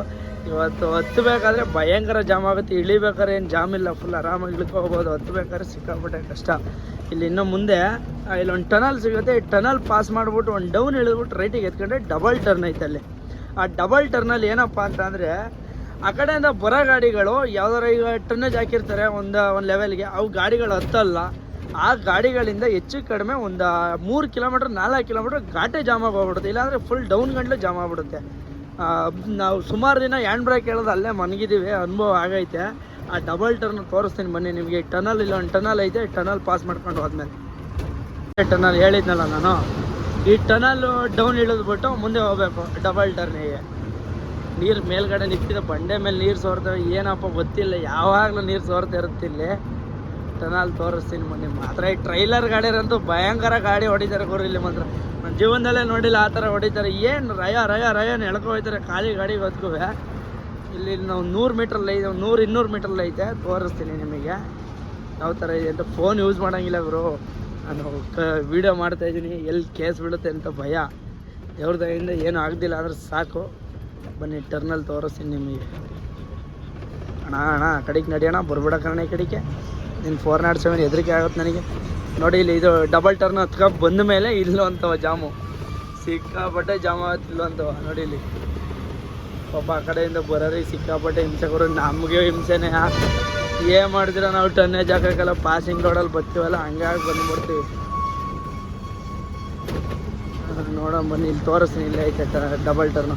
ಇವತ್ತು ಹತ್ತಬೇಕಾದ್ರೆ ಭಯಂಕರ ಜಾಮ್ ಆಗುತ್ತೆ. ಇಳಿಬೇಕಾದ್ರೆ ಏನು ಜಾಮ್ ಇಲ್ಲ. ಫುಲ್ ಆರಾಮಾಗಿ ಇಳ್ಕೋಬೋದು ಹತ್ತಬೇಕಾದ್ರೆ ಸಿಕ್ಕಾಪಟ್ಟೆ ಕಷ್ಟ. ಇಲ್ಲಿ ಇನ್ನು ಮುಂದೆ ಇಲ್ಲೊಂದು ಟನಲ್ ಸಿಗುತ್ತೆ. ಈ ಟನಲ್ ಪಾಸ್ ಮಾಡಿಬಿಟ್ಟು ಒಂದು ಡೌನ್ ಇಳಿದ್ಬಿಟ್ಟು ರೈಟಿಗೆ ಎತ್ಕೊಂಡ್ರೆ ಡಬಲ್ ಟರ್ನ್ ಐತೆ ಅಲ್ಲಿ. ಆ ಡಬಲ್ ಟರ್ನಲ್ಲಿ ಏನಪ್ಪ ಅಂತ ಅಂದರೆ, ಆ ಕಡೆಯಿಂದ ಬರೋ ಗಾಡಿಗಳು ಯಾವ್ದಾರ ಈಗ ಟನ್ನೇಜ್ ಹಾಕಿರ್ತಾರೆ ಒಂದು ಒಂದು ಲೆವೆಲ್ಗೆ ಅವು ಗಾಡಿಗಳು ಹತ್ತಲ್ಲ. ಆ ಗಾಡಿಗಳಿಂದ ಹೆಚ್ಚು ಕಡಿಮೆ ಒಂದು ಮೂರು ಕಿಲೋಮೀಟ್ರ್, ನಾಲ್ಕು ಕಿಲೋಮೀಟ್ರ್ ಘಾಟೆ ಜಾಮ್ ಹೋಗ್ಬಿಡುತ್ತೆ ಇಲ್ಲಾಂದರೆ ಫುಲ್ ಡೌನ್ ಗಂಟ್ಲು ಜಾಮ್ ಆಗ್ಬಿಡುತ್ತೆ. ನಾವು ಸುಮಾರು ದಿನ ಹ್ಯಾಂಡ್ ಬ್ರೇಕ್ ಹೇಳೋದು ಅಲ್ಲೇ ಮನಗಿದ್ದೀವಿ, ಅನುಭವ ಆಗೈತೆ. ಆ ಡಬಲ್ ಟರ್ನ್ ತೋರಿಸ್ತೀನಿ ಬನ್ನಿ ನಿಮಗೆ. ಟನಲ್ ಇಲ್ಲ, ಒಂದು ಟನಲ್ ಐತೆ ಟನಲ್ ಪಾಸ್ ಮಾಡ್ಕೊಂಡು ಹೋದ್ಮೇಲೆ. ಟನಲ್ ಹೇಳಿದ್ನಲ್ಲ ನಾನು. ಈ ಟನಲ್ ಡೌನ್ ಇಳಿದ್ಬಿಟ್ಟು ಮುಂದೆ ಹೋಗ್ಬೇಕು ಡಬಲ್ ಟರ್ನಿಗೆ ನೀರು ಮೇಲ್ಗಡೆ ನಿಂತಿದೆ, ಬಂಡೆ ಮೇಲೆ ನೀರು ಸೋರ್ತವೆ, ಏನಪ್ಪ ಗೊತ್ತಿಲ್ಲ, ಯಾವಾಗಲೂ ನೀರು ಸೋರ್ತಾ ಇರುತ್ತೆ ಇಲ್ಲಿ. ಟನಲ್ ತೋರಿಸ್ತೀನಿ ಬನ್ನಿ ಮಾತ್ರ ಈ ಟ್ರೈಲರ್ ಗಾಡಿರಂತೂ ಭಯಂಕರ ಗಾಡಿ ಹೊಡಿತಾರೆ ಗುರು ಇಲ್ಲಿ ಮಾತ್ರ. ನನ್ನ ಜೀವನದಲ್ಲೇ ನೋಡಿಲ್ಲ ಆ ಥರ ಹೊಡಿತಾರೆ. ಏನು ರಯ ರಯ ರಯನ್ ಎಳ್ಕೊ ಹೋಯ್ತಾರೆ ಖಾಲಿ ಗಾಡಿ ಬದುಕುವೆ ಇಲ್ಲಿ ನಾವು ನೂರು ಮೀಟ್ರಲ್ಲಿ ನೂರು ಇನ್ನೂರು ಮೀಟ್ರಲ್ಲಿ ಐತೆ. ತೋರಿಸ್ತೀನಿ ನಿಮಗೆ. ಯಾವ ಥರ ಇದೆ ಅಂತ ಫೋನ್ ಯೂಸ್ ಮಾಡೋಂಗಿಲ್ಲ ಗುರು. ನಾನು ಕ ವೀಡಿಯೋ ಮಾಡ್ತಾಯಿದ್ದೀನಿ ಎಲ್ಲಿ ಕೇಸ್ ಬೀಳುತ್ತೆ ಅಂತ ಭಯ. ದೇವ್ರ ಏನೂ ಆಗದಿಲ್ಲ ಅಂದ್ರೆ ಸಾಕು. ಬನ್ನಿ, ಟರ್ನಲ್ ತೋರಿಸ್ತೀನಿ ನಿಮಗೆ. ಅಣ್ಣ ಅಣ್ಣ ಕಡೆಗೆ ನಡಿಯೋಣ ಬರ್ಬೇಡ ಕಣ ಕಡೆಗೆ. ನೀನು ಫೋರ್ ನಾಟ್ ಸೆವೆನ್ ಹೆದರಿಕೆ ಆಗುತ್ತೆ ನನಗೆ. ನೋಡಿ ಇಲ್ಲಿ ಇದು ಡಬಲ್ ಟರ್ನ್ ಹತ್ಕ ಬಂದ ಮೇಲೆ ಇಲ್ಲೋ ಅಂತವ ಜಾಮು. ಸಿಕ್ಕಾಪಟ್ಟೆ ಜಾಮು ಆಗುತ್ತೆ ಇಲ್ಲೂ ಅಂತವ ನೋಡಿ ಇಲ್ಲಿ. ಪಾಪ ಆ ಕಡೆಯಿಂದ ಬರೋರಿ ಸಿಕ್ಕಾಪಟ್ಟೆ ಹಿಂಸೆ ಕೊಡೋ ನಮಗೆ ಹಿಂಸೆನೇ. ಏನು ಮಾಡಿದ್ರ ನಾವು ಟನ್ನೇಜ್ ಹಾಕೋಕ್ಕಲ್ಲ? ಪಾಸಿಂಗ್ ರೋಡಲ್ಲಿ ಬರ್ತೀವಲ್ಲ? ಹಂಗಾಗಿ ಬಂದ್ಬಿಡ್ತೀವಿ. ನೋಡೋಣ ಬನ್ನಿ ಇಲ್ಲಿ ತೋರಿಸ್ತೀನಿ. ಇಲ್ಲೇ ಐತೆ ಡಬಲ್ ಟರ್ನು.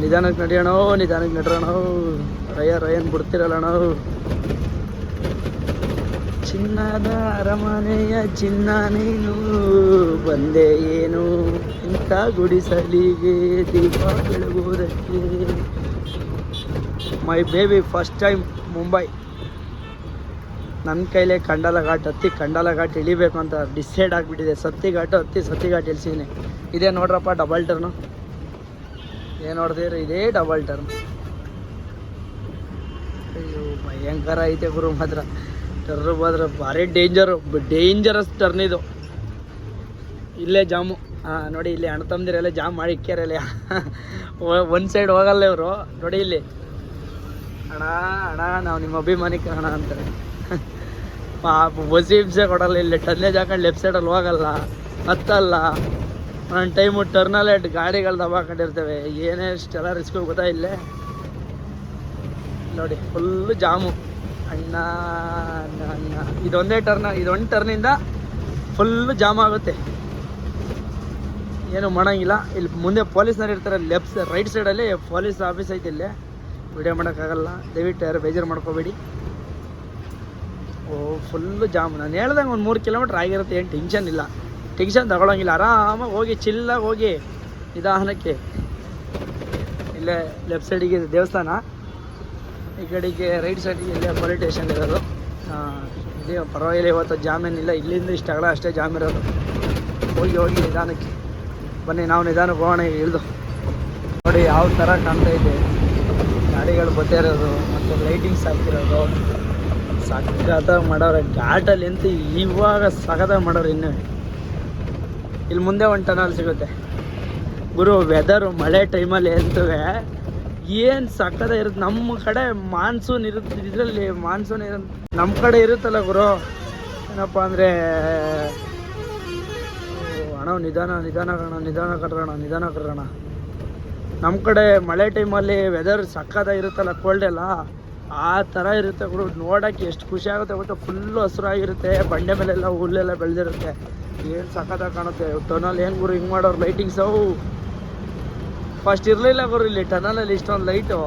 ನಿಧಾನಕ್ಕೆ ನಡೆಯೋಣ, ನಿಧಾನಕ್ಕೆ ನಡ್ರೋಣ. ರಯ ರಯನ್ ಬಿಡ್ತಿರಲ್ಲ ನಾವು. ಚಿನ್ನದ ಅರಮನೆಯ ಚಿನ್ನ ನೀನು, ಬಂದೆ ಏನು? ಇಂಥ ಗುಡಿಸಲಿಗೆ ದೀಪ ಬೆಳಗುವುದಕ್ಕೆ. My baby first time Mumbai ನನ್ನ ಕೈಲೇ ಕಂಡಲ ಘಾಟ್ ಹತ್ತಿ ಕಂಡಲ ಘಾಟ್ ಇಳಿಬೇಕು ಅಂತ ಡಿಸೈಡ್ ಆಗಿಬಿಟ್ಟಿದೆ. ಸತ್ತಿ ಘಾಟು ಹತ್ತಿ ಸತ್ತಿ ಘಾಟ್ ಇಳಿಸಿದ್ದೀನಿ. ಇದೇ ನೋಡ್ರಪ್ಪ ಡಬಲ್ ಟರ್ನು ಏನು ನೋಡ್ತೀರಿ ಇದೇ ಡಬಲ್ ಟರ್ನ್ ಅಯ್ಯೋ, ಭಯಂಕರ ಐತೆ ಗುರು ಮಾತ್ರ. ಟರ್ನ್ ಮಾತ್ರ ಭಾರಿ ಡೇಂಜರು ಡೇಂಜರಸ್ ಟರ್ನ್ ಇದು. ಇಲ್ಲೇ ಜಾಮು ಹಾಂ ನೋಡಿ ಇಲ್ಲಿ ಅಣ್ಣ ಎಲ್ಲ ಜಾಮ್ ಮಾಡಿ ಇಕ್ಕ್ಯಾರಲ್ಲ ಒಂದು ಸೈಡ್ ಹೋಗಲ್ಲ ಇವರು. ನೋಡಿ ಇಲ್ಲಿ. ಅಣ್ಣ ಅಣ್ಣ, ನಾವು ನಿಮ್ಮ ಅಭಿಮಾನಿ ಅಣ್ಣ ಅಂತಾರೆ. ಬಸಿ ಹಿಂಸೆ ಕೊಡಲ್ಲ ಇಲ್ಲಿ. ಟನ್ನೇಜ್ ಹಾಕೊಂಡು ಲೆಫ್ಟ್ ಸೈಡಲ್ಲಿ ಹೋಗಲ್ಲ. ಹತ್ತಲ್ಲ. ಒಂದು ಟೈಮು ಟರ್ನಲ್ಲೇ ಗಾಡಿಗಳು ದಬಾಕೊಂಡಿರ್ತೇವೆ. ಏನೇ ಇಷ್ಟೆಲ್ಲ ರಿಸ್ಕ್ ಗೊತ್ತಾ ಇಲ್ಲೇ? ನೋಡಿ ಫುಲ್ಲು ಜಾಮು. ಅಣ್ಣ ಅಣ್ಣ ಅಣ್ಣ. ಇದೊಂದೇ ಟರ್ನ್ ಇದೊಂದು ಟರ್ನಿಂದ ಫುಲ್ಲು ಜಾಮ್ ಆಗುತ್ತೆ. ಏನು ಮಾಡೋಂಗಿಲ್ಲ. ಇಲ್ಲಿ ಮುಂದೆ ಪೊಲೀಸ್ನವ್ರು ಇರ್ತಾರೆ ಲೆಫ್ಟ್ ರೈಟ್ ಸೈಡಲ್ಲಿ ಪೊಲೀಸ್ ಆಫೀಸ್ ಐತೆ ಇಲ್ಲಿ. ವಿಡಿಯೋ ಮಾಡೋಕ್ಕಾಗಲ್ಲ. ದಯವಿಟ್ಟು ಯಾರು ಬೇಜಾರು ಮಾಡ್ಕೋಬೇಡಿ. ಓ ಫುಲ್ಲು ಜಾಮ್. ನಾನು ಹೇಳ್ದಂಗೆ ಒಂದು ಮೂರು ಕಿಲೋಮೀಟ್ರ್ ಆಗಿರುತ್ತೆ, ಏನು ಟೆನ್ಷನ್ ಇಲ್ಲ. ಟೆನ್ಷನ್ ತಗೊಳಂಗಿಲ್ಲ. ಆರಾಮಾಗಿ ಹೋಗಿ, ಚಿಲ್ಲಾಗಿ ಹೋಗಿ ನಿಧಾನಕ್ಕೆ ಇಲ್ಲೇ ಲೆಫ್ಟ್ ಸೈಡಿಗೆ ದೇವಸ್ಥಾನ. ಈ ಕಡೆಗೆ ರೈಟ್ ಸೈಡಿಗೆ ಇಲ್ಲೇ ಪೊಲೀಸ್ ಸ್ಟೇಷನ್ ಇರೋದು. ಇದೇ ಪರವಾಗಿಲ್ಲ, ಇವತ್ತು ಜಾಮೀನಿಲ್ಲ ಇಲ್ಲಿಂದ ಇಷ್ಟು ಅಗಲ ಅಷ್ಟೇ ಜಾಮ್ ಇರೋದು. ಹೋಗಿ ಹೋಗಿ ನಿಧಾನಕ್ಕೆ. ಬನ್ನಿ, ನಾವು ನಿಧಾನಕ್ಕೆ ಹೋಗೋಣ ಇಳಿದು. ನೋಡಿ ಯಾವ ಥರ ಕಾಣ್ತಾ ಇದೆ. ಗಾಡಿಗಳು ಬರ್ತಾ ಇರೋದು, ಮತ್ತು ಲೈಟಿಂಗ್ಸ್ ಹಾಕಿರೋದು ಸಖತ್ತಾಗಿ ಮಾಡೋರು. ಘಾಟಲ್ಲಿ ಅಂತ ಇವಾಗ ಸಖತ್ತಾಗಿ ಮಾಡೋರು ಇನ್ನು. ಇಲ್ಲಿ ಮುಂದೆ ಒಂದು ಟನಲ್ ಸಿಗುತ್ತೆ. ಗುರು ವೆದರು ಮಳೆ ಟೈಮಲ್ಲಿ ಅಂತುವೆ ಏನು ಸಕ್ಕದ ಇರುತ್ತೆ. ನಮ್ಮ ಕಡೆ ಮಾನ್ಸೂನ್ ಇರುತ್ತೆ. ಇದರಲ್ಲಿ ಮಾನ್ಸೂನ್ ಇರುತ್ತೆ ನಮ್ಮ ಕಡೆ ಇರುತ್ತಲ್ಲ ಗುರು. ಏನಪ್ಪ ಅಂದರೆ ಅಣ್ಣ, ನಿಧಾನ ನಿಧಾನ ಕಣ ನಿಧಾನ ಕಟ್ರೋಣ ನಿಧಾನ ಕಟ್ರೋಣ ನಮ್ಮ ಕಡೆ ಮಳೆ ಟೈಮಲ್ಲಿ ವೆದರ್ ಸಕ್ಕದ ಇರುತ್ತಲ್ಲ ಕೋಲ್ಡ್ ಎಲ್ಲ. ಆ ಥರ ಇರುತ್ತೆ ಗುರು. ನೋಡೋಕ್ಕೆ ಎಷ್ಟು ಖುಷಿ ಆಗುತ್ತೆ ಗೊತ್ತಾ? ಫುಲ್ಲು ಹಸಿರಾಗಿರುತ್ತೆ. ಬಂಡೆ ಮೇಲೆಲ್ಲ ಹುಲ್ಲೆಲ್ಲ ಬೆಳೆದಿರುತ್ತೆ. ಏನು ಸಕ್ಕತ್ತಾಗಿ ಕಾಣುತ್ತೆ? ಟನಲ್ ಏನು ಗುರು, ಹಿಂಗೆ ಮಾಡೋರು ಲೈಟಿಂಗ್ಸ್ ಅವು. ಫಸ್ಟ್ ಇರಲಿಲ್ಲ ಗುರು ಇಲ್ಲಿ ಟನಲಲ್ಲಿ ಇಷ್ಟೊಂದು ಲೈಟು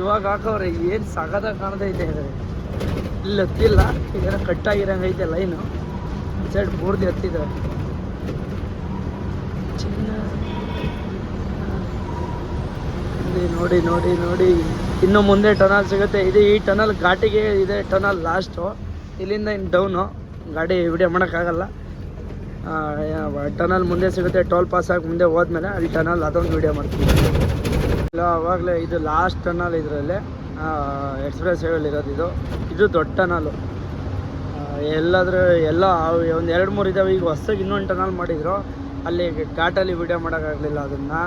ಇವಾಗ ಹಾಕವ್ರೆ, ಏನು ಸಖತ್ತಾಗಿ ಕಾಣ್ತೈತೆ ಇದೆ ಇಲ್ಲಿ ಹತ್ತಿಲ್ಲ ಇದೆಲ್ಲ ಕಟ್ಟಾಗಿರಂಗೈತೆ ಲೈನು ಸೈಡ್ ಪೂರ್ತಿ ಹತ್ತಿದ ಚಿನ್ನ. ನೋಡಿ ನೋಡಿ ನೋಡಿ. ಇನ್ನು ಮುಂದೆ ಟನಲ್ ಸಿಗುತ್ತೆ. ಇದು ಈ ಟನಲ್ ಘಾಟಿಗೆ ಇದೆ ಟನಲ್ ಲಾಸ್ಟು ಇಲ್ಲಿಂದ ಇನ್ನು ಡೌನು ಗಾಡಿ ವಿಡಿಯೋ ಮಾಡೋಕ್ಕಾಗಲ್ಲ. ಟನಲ್ ಮುಂದೆ ಸಿಗುತ್ತೆ ಟೋಲ್ ಪಾಸ್ ಆಗಿ ಮುಂದೆ ಹೋದ್ಮೇಲೆ ಅಲ್ಲಿ ಟನಲ್ ಅದೊಂದು ವೀಡಿಯೋ ಮಾಡ್ತೀವಿ ಇಲ್ಲ, ಅವಾಗಲೇ ಇದು ಲಾಸ್ಟ್ ಟನಲ್ ಇದರಲ್ಲಿ ಎಕ್ಸ್ಪ್ರೆಸ್ ವೇಯಲ್ಲಿ ಇರೋದು ಇದು. ಇದು ದೊಡ್ಡ ಟನಲು ಎಲ್ಲಾದರೂ, ಎಲ್ಲ, ಒಂದು ಎರಡು ಮೂರು ಇದ್ದಾವೆ ಈಗ ಹೊಸ್ದಾಗಿ ಇನ್ನೊಂದು ಟನಲ್ ಮಾಡಿದ್ರು. ಅಲ್ಲಿ ಘಾಟಲ್ಲಿ ವೀಡಿಯೋ ಮಾಡೋಕ್ಕಾಗಲಿಲ್ಲ ಅದನ್ನು.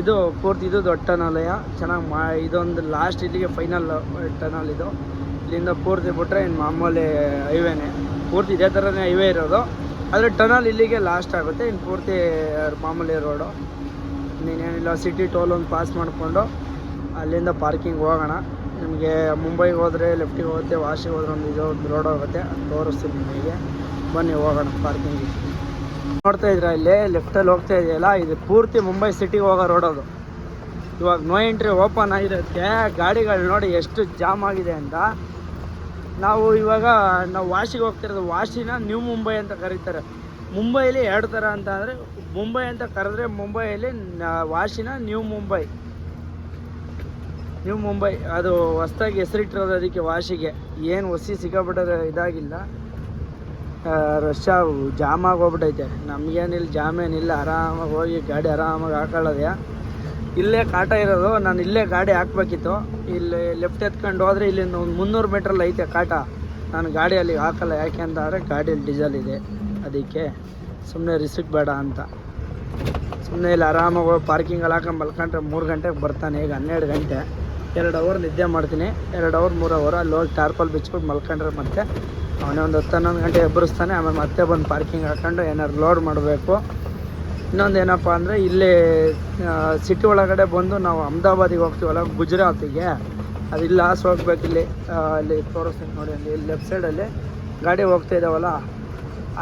ಇದು ಪೂರ್ತಿ, ಇದು ದೊಡ್ಡ ಟನಲಯ ಚೆನ್ನಾಗಿ ಮಾ, ಇದೊಂದು ಲಾಸ್ಟ್ ಇಲ್ಲಿಗೆ ಫೈನಲ್ ಟನಲ್ ಇದು. ಇಲ್ಲಿಂದ ಪೂರ್ತಿ ಬಿಟ್ಟರೆ ಇನ್ನು ಮಾಮೂಲಿ ಹೈವೇನೇ ಪೂರ್ತಿ ಇದೇ ಥರನೇ ಹೈವೇ ಇರೋದು. ಆದರೆ ಟನಲ್ ಇಲ್ಲಿಗೆ ಲಾಸ್ಟ್ ಆಗುತ್ತೆ. ಇನ್ನು ಪೂರ್ತಿ ಮಾಮೂಲಿ ರೋಡು ಇನ್ನೇನಿಲ್ಲ ಸಿಟಿ ಟೋಲ್ ಒಂದು ಪಾಸ್ ಮಾಡಿಕೊಂಡು ಅಲ್ಲಿಂದ ಪಾರ್ಕಿಂಗ್ ಹೋಗೋಣ. ನಿಮಗೆ ಮುಂಬೈಗೆ ಹೋದರೆ ಲೆಫ್ಟಿಗೆ ಹೋಗುತ್ತೆ ವಾಶಿಗೆ ಹೋದ್ರೆ ಒಂದು ಇದು, ಒಂದು ರೋಡ್ ಹೋಗುತ್ತೆ. ತೋರಿಸ್ತೀನಿ ನಿಮಗೆ. ಬನ್ನಿ, ಹೋಗೋಣ ಪಾರ್ಕಿಂಗಿಗೆ ನೋಡ್ತಾ ಇದ್ರ ಇಲ್ಲಿ? ಲೆಫ್ಟಲ್ಲಿ ಹೋಗ್ತಾ ಇದೆಯಲ್ಲ? ಇದು ಪೂರ್ತಿ ಮುಂಬೈ ಸಿಟಿಗೆ ಹೋಗೋ ರೋಡ್ ಅದು. ಇವಾಗ ನೋ ಎಂಟ್ರಿ ಓಪನ್ ಆಗಿರೋದಕ್ಕೆ ಗಾಡಿಗಳು ನೋಡಿ ಎಷ್ಟು ಜಾಮ್ ಆಗಿದೆ ಅಂತ. ನಾವು ಇವಾಗ, ನಾವು ವಾಶಿಗೆ ಹೋಗ್ತಿರೋದು ವಾಶಿನ ನ್ಯೂ ಮುಂಬೈ ಅಂತ ಕರೀತಾರೆ. ಮುಂಬೈಲಿ ಎರಡು ಥರ ಅಂತ ಅಂದರೆ ಮುಂಬೈ ಅಂತ ಕರೆದ್ರೆ ಮುಂಬೈಯಲ್ಲಿ ವಾಶಿನ ನ್ಯೂ ಮುಂಬೈ. ನ್ಯೂ ಮುಂಬೈ, ಅದು ಹೊಸ್ದಾಗಿ ಹೆಸರಿಟ್ಟಿರೋದು ಅದಕ್ಕೆ ವಾಶಿಗೆ ಏನು ಹೊಸಿ ಸಿಕ್ಕಾಬಿಟ್ಟರೆ ಇದಾಗಿಲ್ಲ. ರಷ್ಯಾ ಜಾಮ್ ಆಗೋಗ್ಬಿಟ್ಟೈತೆ ನಮಗೇನಿಲ್ಲ, ಜಾಮ್ ಏನಿಲ್ಲ. ಆರಾಮಾಗಿ ಹೋಗಿ ಗಾಡಿ ಆರಾಮಾಗಿ ಹಾಕೊಳ್ಳೋದೆ. ಇಲ್ಲೇ ಕಾಟ ಇರೋದು. ನಾನು ಇಲ್ಲೇ ಗಾಡಿ ಹಾಕ್ಬೇಕಿತ್ತು. ಇಲ್ಲಿ ಲೆಫ್ಟ್ ಎತ್ಕೊಂಡು ಹೋದರೆ ಇಲ್ಲಿ ಒಂದು ಮುನ್ನೂರು ಮೀಟ್ರಲ್ಲಿ ಐತೆ ಕಾಟ. ನಾನು ಗಾಡಿ ಅಲ್ಲಿಗೆ ಹಾಕಲ್ಲ ಯಾಕೆ ಅಂತ ಅಂದರೆ ಗಾಡಿಯಲ್ಲಿ ಡೀಸೆಲ್ ಇದೆ. ಅದಕ್ಕೆ ಸುಮ್ಮನೆ ರಿಸ್ಕ್ ಬೇಡ ಅಂತ. ಸುಮ್ಮನೆ ಇಲ್ಲಿ ಆರಾಮಾಗಿ ಪಾರ್ಕಿಂಗಲ್ಲಿ ಹಾಕೊಂಡು ಮಲ್ಕೊಂಡ್ರೆ ಮೂರು ಗಂಟೆಗೆ ಬರ್ತಾನೆ. ಈಗ ಹನ್ನೆರಡು ಗಂಟೆ. ಎರಡು ಅವರ್ ನಿದ್ದೆ ಮಾಡ್ತೀನಿ. ಎರಡು ಅವರ್ ಮೂರು ಅವರ್ ಅಲ್ಲಿ ಹೋಗಿ ಟಾರ್ಪಲ್ ಬಿಚ್ಬಿಟ್ಟು ಮಲ್ಕೊಂಡ್ರೆ ಮತ್ತೆ ಅವನೇ ಒಂದು ಹತ್ತು ಹನ್ನೊಂದು ಗಂಟೆ ಎಬ್ಬರಿಸ್ತಾನೆ ಆಮೇಲೆ ಮತ್ತೆ ಬಂದು ಪಾರ್ಕಿಂಗ್ ಹಾಕೊಂಡು ಏನಾದ್ರು ಲೋಡ್ ಮಾಡಬೇಕು. ಇನ್ನೊಂದು ಏನಪ್ಪ ಅಂದರೆ ಇಲ್ಲಿ ಸಿಟಿ ಒಳಗಡೆ ಬಂದು ನಾವು ಅಹಮದಾಬಾದಿಗೆ ಹೋಗ್ತೀವಲ್ಲ ಗುಜರಾತಿಗೆ ಅದಿಲ್ಲ ಹೋಗ್ಬೇಕು ಇಲ್ಲಿ ಅಲ್ಲಿ ತೋರಿಸ್ತೀನಿ ನೋಡಿ, ಅಲ್ಲಿ ಇಲ್ಲಿ ಲೆಫ್ಟ್ ಸೈಡಲ್ಲಿ ಗಾಡಿ ಹೋಗ್ತಾ ಇದ್ದಾವಲ್ಲ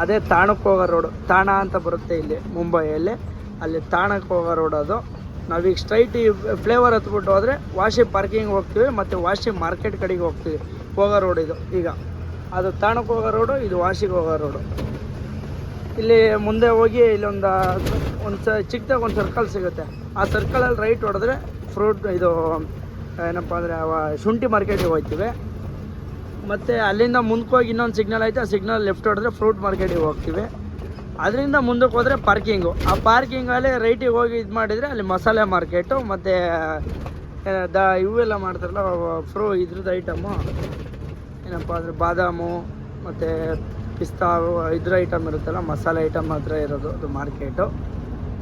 ಅದೇ ತಾಣಕ್ಕೆ ಹೋಗೋ ರೋಡು ತಾಣ ಅಂತ ಬರುತ್ತೆ ಇಲ್ಲಿ ಮುಂಬೈಯಲ್ಲಿ. ಅಲ್ಲಿ ತಾಣಕ್ಕೆ ಹೋಗೋ ರೋಡ್ ಅದು. ನಾವೀಗ ಸ್ಟ್ರೈಟ್ ಈ ಫ್ಲೇವರ್ ಹತ್ಬಿಟ್ಟು ಹೋದರೆ ವಾಶಿ ಪಾರ್ಕಿಂಗ್ ಹೋಗ್ತೀವಿ, ಮತ್ತು ವಾಶಿ ಮಾರ್ಕೆಟ್ ಕಡೆಗೆ ಹೋಗ್ತೀವಿ. ಹೋಗೋ ರೋಡ್ ಇದು, ಈಗ. ಅದು ತಾಣಕ್ಕೆ ಹೋಗೋ ರೋಡು ಇದು ವಾಶಿಗೆ ಹೋಗೋ ರೋಡು ಇಲ್ಲಿ ಮುಂದೆ ಹೋಗಿ ಇಲ್ಲೊಂದು, ಒಂದು ಸ, ಚಿಕ್ಕದಾಗ ಒಂದು ಸರ್ಕಲ್ ಸಿಗುತ್ತೆ. ಆ ಸರ್ಕಲಲ್ಲಿ ರೈಟ್ ಹೊಡೆದ್ರೆ ಫ್ರೂಟ್ ಇದು, ಏನಪ್ಪ ಅಂದರೆ ಶುಂಠಿ ಮಾರ್ಕೆಟಿಗೆ ಹೋಗ್ತೀವಿ. ಮತ್ತು ಅಲ್ಲಿಂದ ಮುಂದಕ್ಕೆ ಹೋಗಿ ಇನ್ನೊಂದು ಸಿಗ್ನಲ್ ಐತೆ, ಆ ಸಿಗ್ನಲ್ ಲೆಫ್ಟ್ ಹೊಡೆದ್ರೆ ಫ್ರೂಟ್ ಮಾರ್ಕೆಟಿಗೆ ಹೋಗ್ತೀವಿ. ಅದರಿಂದ ಮುಂದಕ್ಕೆ ಹೋದರೆ ಪಾರ್ಕಿಂಗು ಆ ಪಾರ್ಕಿಂಗಲ್ಲಿ ರೈಟಿಗೆ ಹೋಗಿ ಇದು ಮಾಡಿದರೆ ಅಲ್ಲಿ ಮಸಾಲೆ ಮಾರ್ಕೆಟು ಮತ್ತು ದ, ಇವೆಲ್ಲ ಮಾಡ್ತಾರಲ್ಲ ಫ್ರೂ ಇದ್ರದ್ದು ಐಟಮು ಏನಪ್ಪ ಅಂದರೆ, ಬಾದಾಮು, ಮತ್ತು ಪಿಸ್ತಾ ಇದ್ರ ಐಟಮ್ ಇರುತ್ತಲ್ಲ, ಮಸಾಲೆ ಐಟಮ್ ಹತ್ರ ಇರೋದು ಅದು ಮಾರ್ಕೆಟು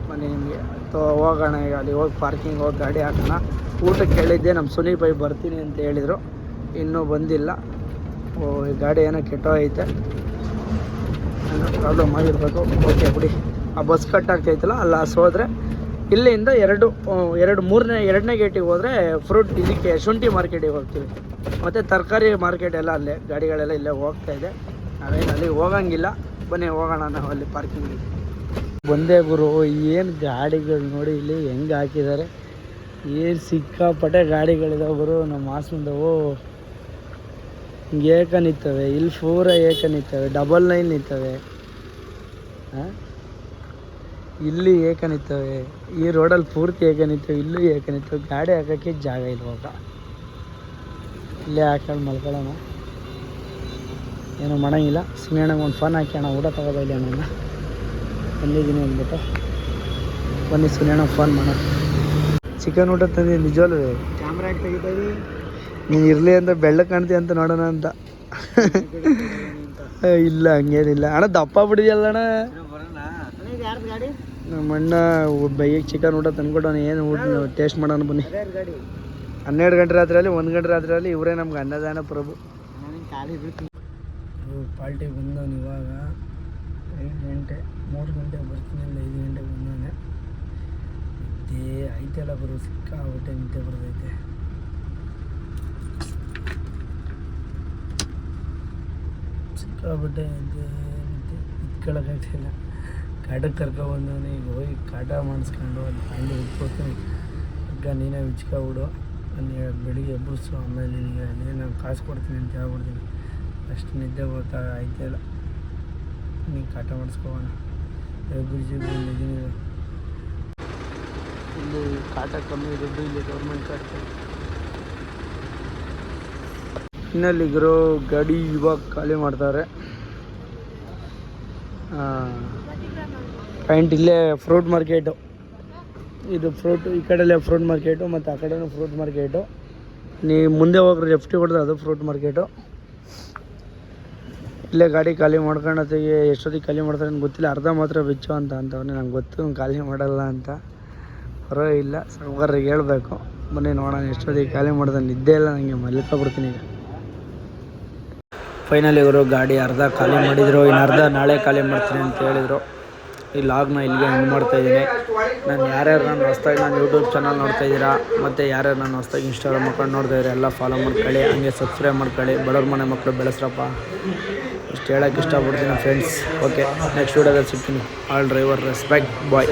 ಮನೆ ನಿಮಗೆ ತೋ, ಹೋಗೋಣ ಈಗ ಅಲ್ಲಿ ಹೋಗಿ ಪಾರ್ಕಿಂಗ್ ಹೋಗಿ ಗಾಡಿ ಹಾಕೋಣ. ಊಟಕ್ಕೆ ಹೇಳಿದ್ದೆ ನಮ್ಮ ಸುನೀಲ್ ಬೈ ಬರ್ತೀನಿ ಅಂತ ಹೇಳಿದರು. ಇನ್ನೂ ಬಂದಿಲ್ಲ. ಓ, ಈ ಗಾಡಿ ಏನೋ ಕೆಟ್ಟೋಗೈತೆ. ಏನೋ ಪ್ರಾಬ್ಲಮ್ ಆಗಿರಬೇಕು ಓಕೆ ಬಿಡಿ. ಆ ಬಸ್ ಕಟ್ ಆಗ್ತೈತಲ್ಲ, ಅಲ್ಲಿ ಹಸ್ ಹೋದರೆ, ಇಲ್ಲಿಂದ ಎರಡು ಎರಡು, ಮೂರನೇ, ಎರಡನೇ ಗೇಟಿಗೆ ಹೋದರೆ ಫ್ರೂಟ್ ಇದಕ್ಕೆ ಶುಂಠಿ ಮಾರ್ಕೆಟಿಗೆ ಹೋಗ್ತೀವಿ. ಮತ್ತು ತರಕಾರಿ ಮಾರ್ಕೆಟ್ ಎಲ್ಲ ಅಲ್ಲೇ, ಗಾಡಿಗಳೆಲ್ಲ ಇಲ್ಲೇ ಹೋಗ್ತಾ ಇದೆ. ನಾವೇನು ಅಲ್ಲಿ ಹೋಗಂಗಿಲ್ಲ. ಬನ್ನಿ ಹೋಗೋಣ ನಾವು ಅಲ್ಲಿ ಪಾರ್ಕಿಂಗಿಗೆ ಬಂದೇ ಗುರು, ಏನು ಗಾಡಿಗಳು ನೋಡಿ ಇಲ್ಲಿ ಹೆಂಗೆ ಹಾಕಿದ್ದಾರೆ. ಏನು ಸಿಕ್ಕಾಪಟ್ಟೆ ಗಾಡಿಗಳಿದಾವೆ ಗುರು, ನಮ್ಮ ಹಾಸನದವು. ಹಿಂಗೆ ಏಕ ನಿಂತವೆ, ಇಲ್ಲಿ ಫೋರ ಏಕ ನಿಂತವೆ ಡಬಲ್ ನೈನ್ ನಿಂತವೆ. ಇಲ್ಲಿ ಏಕ ನಿಂತವೆ, ಈ ರೋಡಲ್ಲಿ ಪೂರ್ತಿ ಏಕ ಇಲ್ಲೂ ಏಕ ನಿಂತವೆ, ಗಾಡಿ ಹಾಕೋಕ್ಕೆ ಜಾಗ ಇಲ್ವಾಗ ಇಲ್ಲೇ ಹಾಕೊಂಡು ಮಲ್ಕೊಳ್ಳೋಣ. ಏನೂ ಮಾಡಂಗಿಲ್ಲ ಸುಮ್ಮನೆ ಒಂದು ಫೋನ್ ಹಾಕಿ ಅಣ್ಣ ಊಟ ತಗೋಬೈಲಿ ಅಣ್ಣ ಬಂದಿದ್ದೀನಿ ಅಂದ್ಬಿಟ್ಟು ಬನ್ನಿ ಸುನೇಣ ಫೋನ್ ಮಾಡೋಣ. ಚಿಕನ್ ಊಟ ತಂದು ನಿಜವಲ್ಲೂ ಕ್ಯಾಮ್ರಾ ಹಾಕಿ ತೆಗಿತೀವಿ ನೀನು ಇರಲಿ ಅಂತ ಬೆಳ್ಳಗೆ ಕಾಣ್ತೀಯ ಅಂತ ನೋಡೋಣ ಅಂತ. ಇಲ್ಲ ಹಂಗೇನಿಲ್ಲ. ಅಣ್ಣ ದಪ್ಪ ಬಿಡಿದಲ್ಲ ಅಣ್ಣ. ನಮ್ಮ ಅಣ್ಣ ಬೈಗೆ ಚಿಕನ್ ಊಟ ತಂದ್ಕೊಟ್ಟವನು ಏನು ಊಟ ಟೇಸ್ಟ್ ಮಾಡೋಣ ಬನ್ನಿ. ಹನ್ನೆರಡು ಗಂಟೆ ರಾತ್ರಿಯಲ್ಲಿ ಒಂದು ಗಂಟೆ ರಾತ್ರಿಯಲ್ಲಿ ಇವರೇ ನಮ್ಗೆ ಅನ್ನದಾನ ಪ್ರಭು. ಪಾಲ್ಟಿ ಬಂದವನು ಇವಾಗ ಐದು ಗಂಟೆ, ಮೂರು ಗಂಟೆ ಬರ್ತೀನಿ ಅಂದ್ರೆ ಐದು ಗಂಟೆಗೆ ಬಂದವನೆ. ಐತೆ ಐತೆಲ್ಲ ಬರೋ ಸಿಕ್ಕಾಬಿಟ್ಟೆ ನಿಂತೆ ಬರ್ತೈತೆ. ಸಿಕ್ಕಾಬಿಟ್ಟೆ ನಿಂತೆ ನಿದ್ದೆ ಇಟ್ಕೊಳಕ್ಕಾಗ್ತಿಲ್ಲ ಕಾಟಕ್ಕೆ ಕರ್ಕೊಬಂದವನೆ ಈಗ ಹೋಗಿ ಕಾಟ ಮಾಡಿಸ್ಕೊಂಡು ಅಲ್ಲಿ ಹಂಗೆ ಇಟ್ಕೊತೀನಿ ಈಗ ನೀನೇ ಬಿಚ್ಕೊಬಿಡು ಅಲ್ಲಿ ಬೆಳಿಗ್ಗೆ ಎಬ್ಬರಿಸು ಆಮೇಲೆ ನಿನಗೆ ನೀನು ನಾನು ಕಾಸು ಕೊಡ್ತೀನಿ ಅಂತ ಹೇಳ್ಬಿಡ್ತೀನಿ. ಅಷ್ಟು ನಿದ್ದೆ ಬರ್ತಾ ಆಯ್ತಿಲ್ಲ ನೀನು ಕಾಟ ಮಾಡಿಸ್ಕೋಣ ಬ್ರಿಡ್ಜಿಗೆ ಬಂದಿದ್ದೀನಿ ಇಲ್ಲಿ ಕಾಟ ಕಮ್ಮಿ ದುಡ್ಡು ಇಲ್ಲಿ ಗೌರ್ಮೆಂಟ್ ಕಟ್ತಾರೆ ಇನ್ನಲ್ಲಿಗಿರೋ ಗಾಡಿ ಇವಾಗ ಖಾಲಿ ಮಾಡ್ತಾರೆ. ಪಾಯಿಂಟ್ ಇಲ್ಲೇ ಫ್ರೂಟ್ ಮಾರ್ಕೆಟು ಇದು ಫ್ರೂಟ್ ಈ ಕಡೆಯಲ್ಲೇ ಫ್ರೂಟ್ ಮಾರ್ಕೆಟು ಮತ್ತು ಆ ಕಡೆನೂ ಫ್ರೂಟ್ ಮಾರ್ಕೆಟು ನೀವು ಮುಂದೆ ಹೋಗ್ರೆ ಲೆಫ್ಟಿಗೆ ಹೊಡೆದ್ರೆ ಅದು ಫ್ರೂಟ್ ಮಾರ್ಕೆಟು ಇಲ್ಲೇ ಗಾಡಿ ಖಾಲಿ ಮಾಡ್ಕೊಳತ್ತಿಗೆ ಎಷ್ಟೊತ್ತಿಗೆ ಖಾಲಿ ಮಾಡ್ತಾರೆ ಅಂತ ಗೊತ್ತಿಲ್ಲ. ಅರ್ಧ ಮಾತ್ರ ಬಿಚ್ಚು ಅಂತ ಅಂತವನೇ. ನಂಗೆ ಗೊತ್ತು ಖಾಲಿ ಮಾಡಲ್ಲ ಅಂತ. ಇಲ್ಲ ಸಾವುಕಾರರಿಗೆ ಹೇಳ್ಬೇಕು. ಬನ್ನಿ ನೋಡೋಣ, ಎಷ್ಟೊತ್ತಿಗೆ ಖಾಲಿ ಮಾಡ್ದೆ ನಿದ್ದೆ ಇಲ್ಲ ನನಗೆ ಮಲ್ಕೊಬಿಡ್ತೀನಿ ಈಗ. ಫೈನಲ್ ಇವರು ಗಾಡಿ ಅರ್ಧ ಖಾಲಿ ಮಾಡಿದರು. ಇನ್ನು ಅರ್ಧ ನಾಳೆ ಖಾಲಿ ಮಾಡ್ತೀನಿ ಅಂತ ಹೇಳಿದರು. ಈ ಲಾಗ್ನ ಇಲ್ಲಿಗೆ ಹೆಂಗೆ ಮಾಡ್ತಾ ಇದ್ದೀನಿ. ನಾನು ಯಾರ್ಯಾರು ನಾನು ಹೊಸ್ದಾಗಿ ನಾನು ಯೂಟ್ಯೂಬ್ ಚಾನಲ್ ನೋಡ್ತಾ ಇದ್ದೀರಾ, ಮತ್ತು ಯಾರ್ಯಾರು ನಾನು ಹೊಸ್ದಾಗಿ ಇನ್ಸ್ಟಾಗ್ರಾಮ್ ಮಾಡ್ಕೊಂಡು ನೋಡ್ತಾ ಇದ್ದೀರಾ, ಎಲ್ಲ ಫಾಲೋ ಮಾಡ್ಕೊಳ್ಳಿ. ಹಂಗೆ ಸಬ್ಸ್ಕ್ರೈಬ್ ಮಾಡ್ಕೊಳ್ಳಿ. ಬಡವ್ರ ಮನೆ ಮಕ್ಕಳು ಬೆಳೆಸ್ರಪ್ಪ. ಇಷ್ಟು ಹೇಳೋಕ್ಕೆ ಇಷ್ಟಪಡ್ತೀನಿ ಫ್ರೆಂಡ್ಸ್. ಓಕೆ ನೆಕ್ಸ್ಟ್ ವೀಡಿಯೋದಲ್ಲಿ ಸಿಗ್ತೀನಿ. ಆಲ್ ಡ್ರೈವರ್ ರೆಸ್ಪೆಕ್ಟ್ ಬಾಯ್